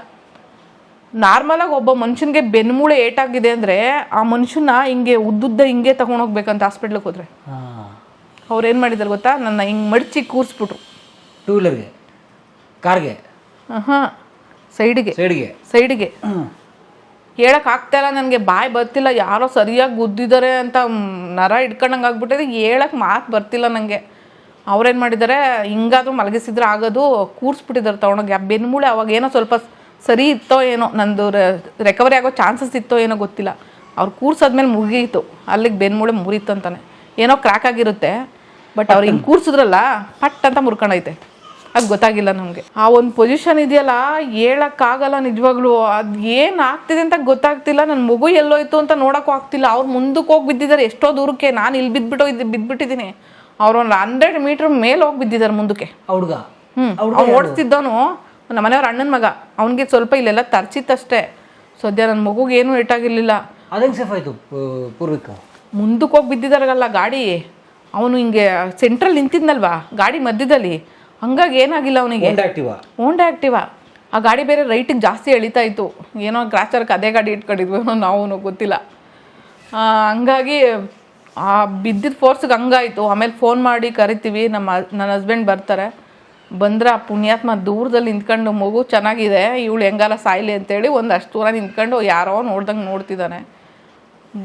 ನಾರ್ಮಲಾಗಿ ಒಬ್ಬ ಮನುಷ್ಯನಿಗೆ ಬೆನ್ಮೂಳೆ ಏಟಾಗಿದೆ ಅಂದರೆ, ಆ ಮನುಷ್ಯನ ಹಿಂಗೆ ಉದ್ದುದ್ದ ಹಿಂಗೆ ತಗೊಂಡೋಗ್ಬೇಕಂತ ಹಾಸ್ಪಿಟ್ಲಿಗೆ ಹೋದರೆ. ಅವ್ರು ಏನು ಮಾಡಿದ್ರು ಗೊತ್ತಾ? ನನ್ನ ಹಿಂಗೆ ಮಡಚಿ ಕೂರಿಸ್ಬಿಟ್ರು. ಟೂ ವೀಲರ್ಗೆ ಕಾರ್ಗೆ ಹಾಂ ಸೈಡ್ಗೆ ಸೈಡ್ಗೆ ಸೈಡ್ಗೆ ಹ್ಞೂ ಹೇಳಕ್ ಆಗ್ತಾ ಇಲ್ಲ ನನಗೆ ಬಾಯಿ ಬರ್ತಿಲ್ಲ ಯಾರೋ ಸರಿಯಾಗಿ ಗುದ್ದಿದ್ದಾರೆ ಅಂತ ನರ ಹಿಡ್ಕೊಂಡಂಗೆ ಆಗ್ಬಿಟ್ಟಿದೆ. ಹೇಳಕ್ಕೆ ಮಾತು ಬರ್ತಿಲ್ಲ ನನಗೆ ಅವ್ರೇನು ಮಾಡಿದ್ದಾರೆ ಹಿಂಗಾದ್ರೂ ಮಲಗಿಸಿದ್ರೆ ಆಗೋದು ಕೂರಿಸ್ಬಿಟ್ಟಿದ್ದಾರೆ ತೊಗೊಂಡೋಗಿ. ಆ ಬೆನ್ಮೂಳೆ ಅವಾಗ ಏನೋ ಸ್ವಲ್ಪ ಸರಿ ಇತ್ತೋ ಏನೋ ನಂದು ರೆಕವರಿ ಆಗೋ ಚಾನ್ಸಸ್ ಇತ್ತೋ ಏನೋ ಗೊತ್ತಿಲ್ಲ. ಅವ್ರು ಕೂರ್ಸಾದ್ಮೇಲೆ ಮುಗಿಯಿತು. ಅಲ್ಲಿಗೆ ಬೆನ್ಮೂಳೆ ಮುರಿತು ಅಂತಾನೆ. ಏನೋ ಕ್ರ್ಯಾಕ್ ಆಗಿರುತ್ತೆ. ಬಟ್ ಅವ್ರು ಹಿಂಗೆ ಕೂರ್ಸಿದ್ರಲ್ಲ ಪಟ್ ಅಂತ ಮುರ್ಕೊಂಡೈತೆ. ಅದು ಗೊತ್ತಾಗಿಲ್ಲ ನಮಗೆ. ಆ ಒಂದು ಪೊಸಿಷನ್ ಇದೆಯಲ್ಲ ಹೇಳೋಕ್ಕಾಗಲ್ಲ ನಿಜವಾಗ್ಲೂ. ಅದು ಏನು ಆಗ್ತಿದೆ ಅಂತ ಗೊತ್ತಾಗ್ತಿಲ್ಲ. ನನ್ನ ಮಗು ಎಲ್ಲೋಯ್ತು ಅಂತ ನೋಡೋಕ್ಕೂ ಆಗ್ತಿಲ್ಲ. ಅವ್ರು ಮುಂದಕ್ಕೆ ಹೋಗಿ ಬಿದ್ದಿದ್ದಾರೆ ಎಷ್ಟೋ ದೂರಕ್ಕೆ. ನಾನು ಇಲ್ಲಿ ಬಿದ್ದುಬಿಟ್ಟು ಇದು ಬಿದ್ದುಬಿಟ್ಟಿದ್ದೀನಿ ಅವ್ರು ಒಂದು ಹಂಡ್ರೆಡ್ ಮೀಟ್ರ್ ಮೇಲೆ ಹೋಗಿ ಬಿದ್ದಿದ್ದಾರೆ ಮುಂದಕ್ಕೆ. ಹುಡುಗ? ಹ್ಞೂ ಅವ್ನು ಓಡಿಸ್ತಿದ್ದವನು ನಮ್ಮ ಮನೆಯವ್ರ ಅಣ್ಣನ ಮಗ. ಅವನಿಗೆ ಸ್ವಲ್ಪ ಇಲ್ಲೆಲ್ಲ ತರ್ಚಿತ್ತಷ್ಟೇ ಸದ್ಯ ನನ್ನ ಮಗುಗೆ ಏನೂ ಏಟಾಗಿರಲಿಲ್ಲ ಅದಂಗೆ ಸೇಫ್ ಆಯಿತು ಪೂರ್ವಿಕ? ಮುಂದಕ್ಕೆ ಹೋಗಿ ಬಿದ್ದಿದ್ದಾರಲ್ಲ ಗಾಡಿ. ಅವನು ಹಿಂಗೆ ಸೆಂಟ್ರಲ್ಲಿ ನಿಂತಿದ್ನಲ್ವಾ ಗಾಡಿ ಮಧ್ಯದಲ್ಲಿ. ಹಂಗಾಗಿ ಏನಾಗಿಲ್ಲ ಅವನಿಗೆ. ಓಂಡ್ ಆ್ಯಕ್ಟಿವ ಹೋಂಡಾ ಆ್ಯಕ್ಟಿವಾ ಆ ಗಾಡಿ ಬೇರೆ ರೈಟಿಗೆ ಜಾಸ್ತಿ ಎಳಿತಾ ಇತ್ತು. ಏನೋ ಗ್ರಾಚಾರಕ್ಕೆ ಅದೇ ಗಾಡಿ ಇಟ್ಕೊಂಡಿದ್ವಿ ನಾವು ಗೊತ್ತಿಲ್ಲ. ಹಂಗಾಗಿ ಆ ಬಿದ್ದಿದ್ದ ಫೋರ್ಸ್ಗೆ ಹಂಗಾಯಿತು. ಆಮೇಲೆ ಫೋನ್ ಮಾಡಿ ಕರಿತೀವಿ ನಮ್ಮ ನನ್ನ ಹಸ್ಬೆಂಡ್ ಬರ್ತಾರೆ. ಬಂದ್ರೆ ಆ ಪುಣ್ಯಾತ್ಮ ದೂರದಲ್ಲಿ ನಿಂತ್ಕೊಂಡು ಮಗು ಚೆನ್ನಾಗಿದೆ ಇವಳು ಹೆಂಗಾಲ ಸಾಯ್ಲಿ ಅಂತೇಳಿ ಒಂದು ಅಷ್ಟು ದೂರ ನಿಂತ್ಕೊಂಡು ಯಾರೋ ನೋಡ್ದಂಗೆ ನೋಡ್ತಿದ್ದಾನೆ.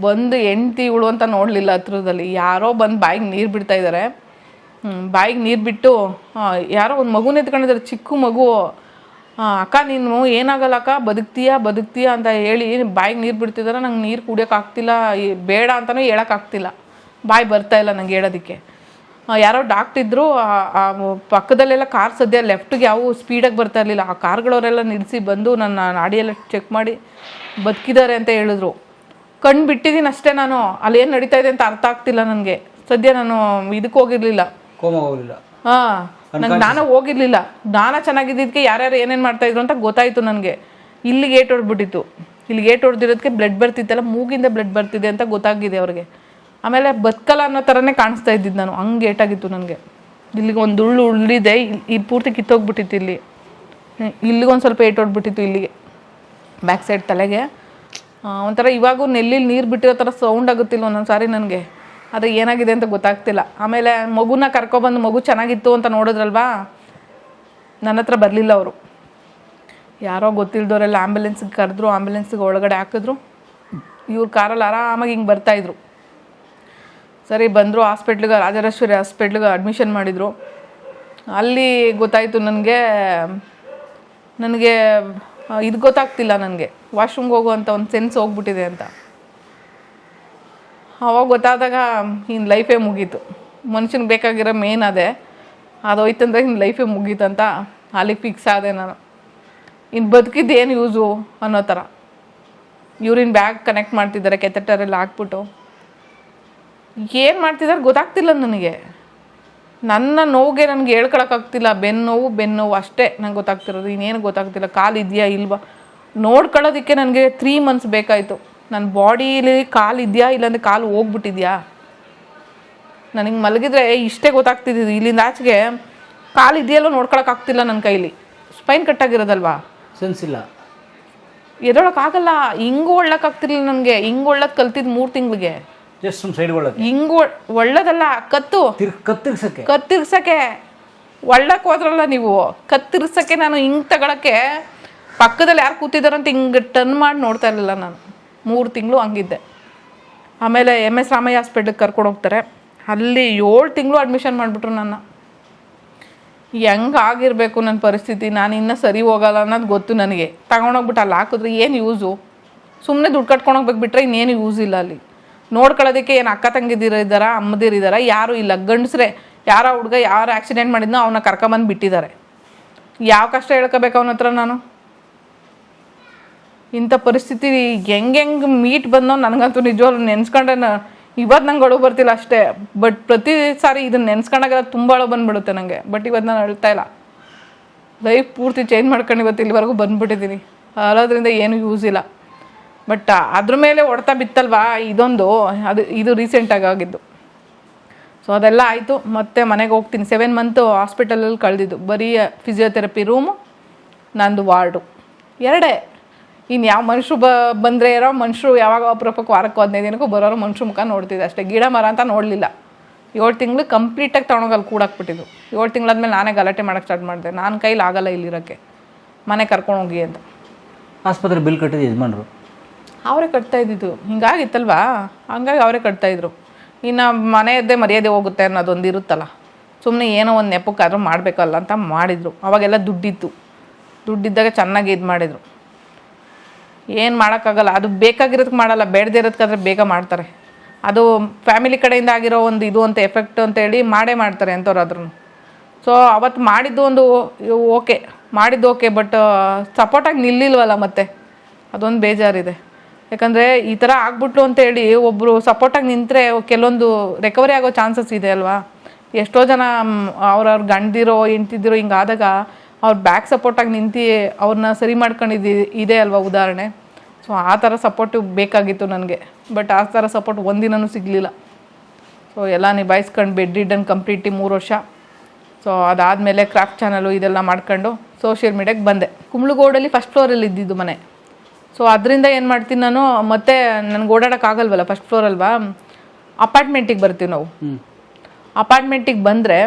ಬಂದು ಹೆಂಡ್ತಿ ಇವಳು ಅಂತ ನೋಡಲಿಲ್ಲ ಹತ್ರದಲ್ಲಿ. ಯಾರೋ ಬಂದು ಬಾಯಿಗೆ ನೀರು ಬಿಡ್ತಾ ಇದ್ದಾರೆ ಬಾಯಿಗೆ ನೀರು ಬಿಟ್ಟು ಯಾರೋ ಒಂದು ಮಗುನ ಎತ್ಕೊಂಡಿದ್ದಾರೆ ಚಿಕ್ಕ ಮಗು. ಅಕ್ಕ ನೀನು ಏನಾಗಲ್ಲ ಅಕ್ಕ, ಬದುಕ್ತೀಯಾ ಬದುಕ್ತೀಯಾ ಅಂತ ಹೇಳಿ ಬಾಯಿಗೆ ನೀರು ಬಿಡ್ತಿದ್ದಾರೆ ನಂಗೆ ನೀರು ಕುಡಿಯೋಕ್ಕಾಗ್ತಿಲ್ಲ ಬೇಡ ಅಂತಲೂ ಹೇಳೋಕ್ಕಾಗ್ತಿಲ್ಲ ಬಾಯಿ ಬರ್ತಾ ಇಲ್ಲ ನಂಗೆ ಹೇಳೋದಕ್ಕೆ. ಯಾರೋ ಆ ಪಕ್ಕದಲ್ಲೆಲ್ಲ ಕಾರ್ ಸದ್ಯ ಲೆಫ್ಟ್ಗೆ ಯಾವ ಸ್ಪೀಡಾಗಿ ಬರ್ತಾ ಇರಲಿಲ್ಲ. ಆ ಕಾರ್ಗಳವರೆಲ್ಲ ನಿಲ್ಲಿಸಿ ಬಂದು ನನ್ನ ನಾಡಿಯೆಲ್ಲ ಚೆಕ್ ಮಾಡಿ ಬದುಕಿದ್ದಾರೆ ಅಂತ ಹೇಳಿದ್ರು. ಕಣ್ಣು ಬಿಟ್ಟಿದ್ದೀನಿ ಅಷ್ಟೇ ನಾನು. ಅಲ್ಲಿ ಏನು ನಡೀತಾ ಇದೆ ಅಂತ ಅರ್ಥ ಆಗ್ತಿಲ್ಲ ನನಗೆ. ಸದ್ಯ ನಾನು ಇದಕ್ಕೆ ಹೋಗಿರ್ಲಿಲ್ಲ. ಕೋಮ ಹೋಗಲಿಲ್ಲ ಹಾ ನಂಗೆ ನಾನು ಹೋಗಿರ್ಲಿಲ್ಲ. ಜ್ಞಾನ ಚೆನ್ನಾಗಿದ್ದಕ್ಕೆ ಯಾರ್ಯಾರು ಏನೇನು ಮಾಡ್ತಾ ಇದ್ರು ಅಂತ ಗೊತ್ತಾಯ್ತು ನನಗೆ. ಇಲ್ಲಿ ಏಟ್ ಹೊಡ್ಬಿಟ್ಟಿತ್ತು ಇಲ್ಲಿ ಏಟ್ ಹೊಡೆದಿರೋದಕ್ಕೆ ಬ್ಲಡ್ ಬರ್ತಿತ್ತಲ್ಲ ಮೂಗಿಂದ ಬ್ಲಡ್ ಬರ್ತಿದೆ ಅಂತ ಗೊತ್ತಾಗಿದೆ ಅವ್ರಿಗೆ. ಆಮೇಲೆ ಬದುಕಲ್ಲ ಅನ್ನೋ ಥರನೇ ಕಾಣಿಸ್ತಾ ಇದ್ದಿದ್ದು ನಾನು. ಹಂಗೆ ಏಟಾಗಿತ್ತು ನನಗೆ. ಇಲ್ಲಿಗೆ ಒಂದು ಉಳ್ಳು ಉಳ್ಳಿದೆ. ಇಲ್ಲಿ ಇಲ್ಲಿ ಪೂರ್ತಿ ಕಿತ್ತೋಗ್ಬಿಟ್ಟಿತ್ತು ಇಲ್ಲಿ. ಇಲ್ಲಿಗೊಂದು ಸ್ವಲ್ಪ ಏಟ್ ಹೊಡ್ಬಿಟ್ಟಿತ್ತು ಇಲ್ಲಿಗೆ. ಬ್ಯಾಕ್ ಸೈಡ್ ತಲೆಗೆ. ಒಂಥರ ಇವಾಗೂ ನೆಲ್ಲಿಲಿ ನೀರು ಬಿಟ್ಟಿರೋ ಥರ ಸೌಂಡ್ ಆಗುತ್ತಿಲ್ಲ ಒಂದೊಂದು ಸಾರಿ ನನಗೆ. ಅದು ಏನಾಗಿದೆ ಅಂತ ಗೊತ್ತಾಗ್ತಿಲ್ಲ. ಆಮೇಲೆ ಮಗುನ ಕರ್ಕೊಬಂದು ಮಗು ಚೆನ್ನಾಗಿತ್ತು ಅಂತ ನೋಡಿದ್ರಲ್ವಾ? ನನ್ನ ಹತ್ರ ಬರಲಿಲ್ಲ ಅವರು. ಯಾರೋ ಗೊತ್ತಿಲ್ದವರೆಲ್ಲ ಆ್ಯಂಬುಲೆನ್ಸ್ಗೆ ಕರೆದ್ರು ಆ್ಯಂಬುಲೆನ್ಸ್ಗೆ ಒಳಗಡೆ ಹಾಕಿದ್ರು. ಇವ್ರು ಕಾರಲ್ಲಿ ಆರಾಮಾಗಿ ಹಿಂಗೆ ಬರ್ತಾಯಿದ್ರು ಸರಿ, ಬಂದರು ಹಾಸ್ಪಿಟ್ಲಿಗೆ ರಾಜರಾಜೇಶ್ವರಿ ಹಾಸ್ಪಿಟ್ಲಿಗೆ ಅಡ್ಮಿಷನ್ ಮಾಡಿದರು. ಅಲ್ಲಿ ಗೊತ್ತಾಯಿತು ನನಗೆ ನನಗೆ ಇದು ಗೊತ್ತಾಗ್ತಿಲ್ಲ ನನಗೆ. ವಾಶ್ರೂಮ್ಗೆ ಹೋಗುವಂಥ ಒಂದು ಸೆನ್ಸ್ ಹೋಗ್ಬಿಟ್ಟಿದೆ ಅಂತ. ಅವಾಗ ಗೊತ್ತಾದಾಗ ಇನ್ನು ಲೈಫೇ ಮುಗೀತು. ಮನುಷ್ಯನಿಗೆ ಬೇಕಾಗಿರೋ ಮೇನ್ ಅದೇ. ಅದು ಹೋಯ್ತಂದ್ರೆ ಇನ್ನು ಲೈಫೇ ಅಂತ ಅಲ್ಲಿಗೆ ಫಿಕ್ಸ್ ಆದೆ ನಾನು. ಇನ್ನು ಬದುಕಿದ್ದು ಏನು ಯೂಸು ಅನ್ನೋ ಥರ ಯೂರಿನ್ ಬ್ಯಾಗ್ ಕನೆಕ್ಟ್ ಮಾಡ್ತಿದ್ದಾರೆ ಕೆಥೆಟರೆಲ್ಲ ಹಾಕ್ಬಿಟ್ಟು. ಏನು ಮಾಡ್ತಿದ್ದಾರೆ ಗೊತ್ತಾಗ್ತಿಲ್ಲ ನನಗೆ. ನನ್ನ ನೋವಿಗೆ ನನಗೆ ಹೇಳ್ಕೊಳಕ್ಕಾಗ್ತಿಲ್ಲ ಬೆನ್ನು ನೋವು ಬೆನ್ನು ನೋವು ಅಷ್ಟೇ ನಂಗೆ ಗೊತ್ತಾಗ್ತಿರೋದು. ಇನ್ನೇನು ಗೊತ್ತಾಗ್ತಿಲ್ಲ. ಕಾಲು ಇದೆಯಾ ಇಲ್ವಾ? ನೋಡ್ಕೊಳ್ಳೋದಕ್ಕೆ ನನಗೆ ತ್ರೀ ಮಂತ್ಸ್ ಬೇಕಾಯಿತು. ನನ್ನ ಬಾಡೀಲಿ ಕಾಲು ಇದೆಯಾ ಇಲ್ಲಾಂದ್ರೆ ಕಾಲು ಹೋಗ್ಬಿಟ್ಟಿದ್ಯಾ? ನನಗೆ ಮಲಗಿದ್ರೆ ಇಷ್ಟೇ ಗೊತ್ತಾಗ್ತಿದ್ದು ಇಲ್ಲಿಂದ ಆಚೆಗೆ ಕಾಲು ಇದೆಯಲ್ಲೋ ನೋಡ್ಕೊಳಕ್ಕಾಗ್ತಿಲ್ಲ ನನ್ನ ಕೈಲಿ. ಸ್ಪೈನ್ ಕಟ್ಟಾಗಿರೋದಲ್ವಾ ಸೆನ್ಸ್ ಇಲ್ಲ. ಎದೊಳಕ್ಕಾಗಲ್ಲ. ಹಿಂಗೂ ಒಳ್ಳಕ್ಕಾಗ್ತಿರ್ಲಿಲ್ಲ ನನಗೆ. ಹಿಂಗೆ ಒಳ್ಳಕ್ಕೆ ಕಲ್ತಿದ್ದು ಮೂರು ತಿಂಗಳಿಗೆ. ಜಸ್ಟ್ ಹಿಂಗೂ ಒಳ್ಳದಲ್ಲ ಕತ್ತು. ತಿರ್ ಕತ್ತಿರ್ಸಕ್ಕೆ. ಕತ್ತಿರ್ಸಕ್ಕೆ. ಒಳ್ಳಕ್ಕೆ ಹೋದ್ರಲ್ಲ ನೀವು. ಕತ್ತಿರ್ಸಕ್ಕೆ ನಾನು ಹಿಂಗೆ ತಗೊಳಕ್ಕೆ ಪಕ್ಕದಲ್ಲಿ ಯಾರು ಕೂತಿದಾರಂತ ಹಿಂಗೆ ಟರ್ನ್ ಮಾಡಿ ನೋಡ್ತಾ ಇರಲಿಲ್ಲ ನಾನು. ಮೂರು ತಿಂಗಳು ಹಂಗಿದ್ದೆ. ಆಮೇಲೆ ಎಂ ಎಸ್ ರಾಮಯ್ಯ ಹಾಸ್ಪಿಟ್ಲಿಗೆ ಕರ್ಕೊಂಡು ಹೋಗ್ತಾರೆ. ಅಲ್ಲಿ ಏಳು ತಿಂಗಳು ಅಡ್ಮಿಷನ್ ಮಾಡಿಬಿಟ್ರು ನನ್ನ. ಹೆಂಗೆ ಆಗಿರಬೇಕು ನನ್ನ ಪರಿಸ್ಥಿತಿ? ನಾನು ಇನ್ನೂ ಸರಿ ಹೋಗಲ್ಲ ಅನ್ನೋದು ಗೊತ್ತು ನನಗೆ. ತಗೊಂಡೋಗ್ಬಿಟ್ಟು ಅಲ್ಲಿ ಹಾಕಿದ್ರೆ ಏನು ಯೂಸು ಸುಮ್ಮನೆ ದುಡ್ಡು ಕಟ್ಕೊಂಡು ಹೋಗ್ಬೇಕು ಇನ್ನೇನು ಯೂಸ್ ಇಲ್ಲ ಅಲ್ಲಿ. ನೋಡ್ಕೊಳ್ಳೋದಕ್ಕೆ ಏನು ಅಕ್ಕ ತಂಗಿದಿರ ಇದ್ದಾರಾ, ಅಮ್ಮದಿರು ಇದ್ದಾರಾ, ಯಾರೂ ಇಲ್ಲ. ಗಂಡಸ್ರೆ ಯಾರ ಹುಡುಗ ಯಾರು ಆಕ್ಸಿಡೆಂಟ್ ಮಾಡಿದ್ನೋ ಅವನ್ನ ಕರ್ಕೊಂಬಂದು ಬಿಟ್ಟಿದ್ದಾರೆ. ಯಾವ ಕಷ್ಟ ಹೇಳ್ಕೋಬೇಕು ಅವನ ಹತ್ರ ನಾನು? ಇಂಥ ಪರಿಸ್ಥಿತಿ ಹೆಂಗೆ ಹೆಂಗೆ ಮೀಟ್ ಬಂದೋ ನನಗಂತೂ ನಿಜವಾಗ್ಲೂ ನೆನ್ಸ್ಕೊಂಡ್ರೆ ಇವತ್ತು ನಂಗೆ ಅಳು ಬರ್ತಿಲ್ಲ ಅಷ್ಟೇ. ಬಟ್ ಪ್ರತಿ ಸಾರಿ ಇದನ್ನ ನೆನ್ಸ್ಕೊಂಡಾಗ ತುಂಬ ಅಳು ಬಂದ್ಬಿಡುತ್ತೆ ನನಗೆ ಬಟ್ ಇವತ್ತು ನಾನು ಅಳ್ತಾ ಇಲ್ಲ. ಲೈಫ್ ಪೂರ್ತಿ ಚೇಂಜ್ ಮಾಡ್ಕೊಂಡು ಇವತ್ತು ಇಲ್ಲಿವರೆಗೂ ಬಂದ್ಬಿಟ್ಟಿದ್ದೀನಿ ಅಳೋದ್ರಿಂದ ಏನು ಯೂಸ್ ಇಲ್ಲ. ಬಟ್ ಅದ್ರ ಮೇಲೆ ಹೊಡ್ತಾ ಬಿತ್ತಲ್ವಾ? ಇದೊಂದು. ಅದು, ಇದು ರೀಸೆಂಟಾಗಿ ಆಗಿದ್ದು. ಸೊ ಅದೆಲ್ಲ ಆಯಿತು. ಮತ್ತೆ ಮನೆಗೆ ಹೋಗ್ತೀನಿ. ಸೆವೆನ್ ಮಂತು ಹಾಸ್ಪಿಟಲಲ್ಲಿ ಕಳೆದಿದ್ದು. ಬರೀ ಫಿಸಿಯೋಥೆರಪಿ ರೂಮು ನಂದು ವಾರ್ಡು. ಎರಡೇ. ಇನ್ನು ಯಾವ ಮನುಷ್ಯರು ಬ ಬಂದರೆ ಇರೋ ಮನುಷ್ಯರು ಯಾವಾಗ ಅಪರೂಪಕ್ಕೆ ವಾರಕ್ಕೂ ಹದಿನೈದು ದಿನಕ್ಕೂ ಬರೋರು ಮನುಷ್ಯ ಮುಖ ನೋಡ್ತಿದ್ದೆ ಅಷ್ಟೇ. ಗಿಡ ಮರ ಅಂತ ನೋಡಲಿಲ್ಲ. ಏಳು ತಿಂಗಳು ಕಂಪ್ಲೀಟಾಗಿ ತೊಗೊಂಡೋಗಿ ಅಲ್ಲಿ ಕೂಡಾಕ್ಬಿಟ್ಟಿದ್ದು. ಏಳು ತಿಂಗಳಾದ್ಮೇಲೆ ನಾನೇ ಗಲಾಟೆ ಮಾಡೋಕ್ಕೆ ಸ್ಟಾರ್ಟ್ ಮಾಡಿದೆ. ನಾನು ಕೈಲಿ ಆಗಲ್ಲ ಇಲ್ಲಿರೋಕ್ಕೆ ಮನೆ ಕರ್ಕೊಂಡು ಹೋಗಿ ಅಂತ. ಆಸ್ಪತ್ರೆ ಬಿಲ್ ಕಟ್ಟಿದ್ದು ಯಜಮಾನ್ರು? ಅವರೇ ಕಟ್ತಾ ಇದ್ದಿದ್ದು. ಹಿಂಗಾಗಿತ್ತಲ್ವಾ? ಹಂಗಾಗಿ ಅವರೇ ಕಟ್ತಾಯಿದ್ರು ಇನ್ನು ಮನೆಯದ್ದೇ ಮರ್ಯಾದೆ ಹೋಗುತ್ತೆ ಅನ್ನೋದೊಂದು ಇರುತ್ತಲ್ಲ. ಸುಮ್ಮನೆ ಏನೋ ಒಂದು ನೆಪಕ್ಕಾದರೂ ಮಾಡಬೇಕಲ್ಲ ಅಂತ ಮಾಡಿದರು. ಅವಾಗೆಲ್ಲ ದುಡ್ಡಿತ್ತು. ದುಡ್ಡಿದ್ದಾಗ ಚೆನ್ನಾಗಿ ಇದು ಮಾಡಿದರು. ಏನು ಮಾಡೋಕ್ಕಾಗಲ್ಲ. ಅದು ಬೇಕಾಗಿರೋದಕ್ಕೆ ಮಾಡಲ್ಲ. ಬೇಡದಿರೋದಕ್ಕಾದ್ರೆ ಬೇಗ ಮಾಡ್ತಾರೆ. ಅದು ಫ್ಯಾಮಿಲಿ ಕಡೆಯಿಂದ ಆಗಿರೋ ಒಂದು ಇದು ಅಂತ ಎಫೆಕ್ಟ್ ಅಂತೇಳಿ ಮಾಡೇ ಮಾಡ್ತಾರೆ ಅಂಥವ್ರಾದ್ರೂ ಸೊ ಅವತ್ತು ಮಾಡಿದ್ದು ಒಂದು ಓಕೆ ಮಾಡಿದ್ದು ಓಕೆ ಬಟ್ ಸಪೋರ್ಟಾಗಿ ನಿಲ್ಲಿಲ್ವಲ್ಲ ಮತ್ತೆ? ಅದೊಂದು ಬೇಜಾರಿದೆ. ಯಾಕಂದರೆ ಈ ಥರ ಆಗ್ಬಿಟ್ಟು ಅಂತೇಳಿ ಒಬ್ಬರು ಸಪೋರ್ಟಾಗಿ ನಿಂತರೆ ಕೆಲವೊಂದು ರಿಕವರಿ ಆಗೋ ಚಾನ್ಸಸ್ ಇದೆ ಅಲ್ವಾ? ಎಷ್ಟೋ ಜನ, ಅವ್ರವ್ರ ಗಂಡಿರೋ ಹೆಂಡ್ತಿದ್ದಿರೋ ಹಿಂಗಾದಾಗ ಅವ್ರ ಬ್ಯಾಕ್ ಸಪೋರ್ಟಾಗಿ ನಿಂತು ಅವ್ರನ್ನ ಸರಿ ಮಾಡ್ಕೊಂಡಿದ್ದು ಇದೆ ಅಲ್ವಾ ಉದಾಹರಣೆ? ಸೊ ಆ ಥರ ಸಪೋರ್ಟ್ ಬೇಕಾಗಿತ್ತು ನನಗೆ. ಬಟ್ ಆ ಥರ ಸಪೋರ್ಟ್ ಒಂದಿನೂ ಸಿಗಲಿಲ್ಲ. ಸೊ ಎಲ್ಲ ನಿಭಾಯಿಸ್ಕೊಂಡು ಬೆಡ್ ರಿಡನ್ ಕಂಪ್ಲೀಟಿ ಮೂರು ವರ್ಷ. ಸೊ ಅದಾದಮೇಲೆ ಕ್ರಾಫ್ಟ್ ಚಾನಲು ಇದೆಲ್ಲ ಮಾಡ್ಕೊಂಡು ಸೋಷಿಯಲ್ ಮೀಡಿಯಾಗೆ ಬಂದೆ. ಕುಂಬ್ಳಗೋಡಲ್ಲಿ ಫಸ್ಟ್ ಫ್ಲೋರಲ್ಲಿ ಇದ್ದಿದ್ದು ಮನೆ. ಸೊ ಅದರಿಂದ ಏನು ಮಾಡ್ತೀನಿ ನಾನು ಮತ್ತೆ ನನಗೆ ಓಡಾಡೋಕ್ಕಾಗಲ್ವಲ್ಲ ಫಸ್ಟ್ ಫ್ಲೋರ್ ಅಲ್ವಾ? ಅಪಾರ್ಟ್ಮೆಂಟಿಗೆ ಬರ್ತೀವಿ ನಾವು. ಅಪಾರ್ಟ್ಮೆಂಟಿಗೆ ಬಂದರೆ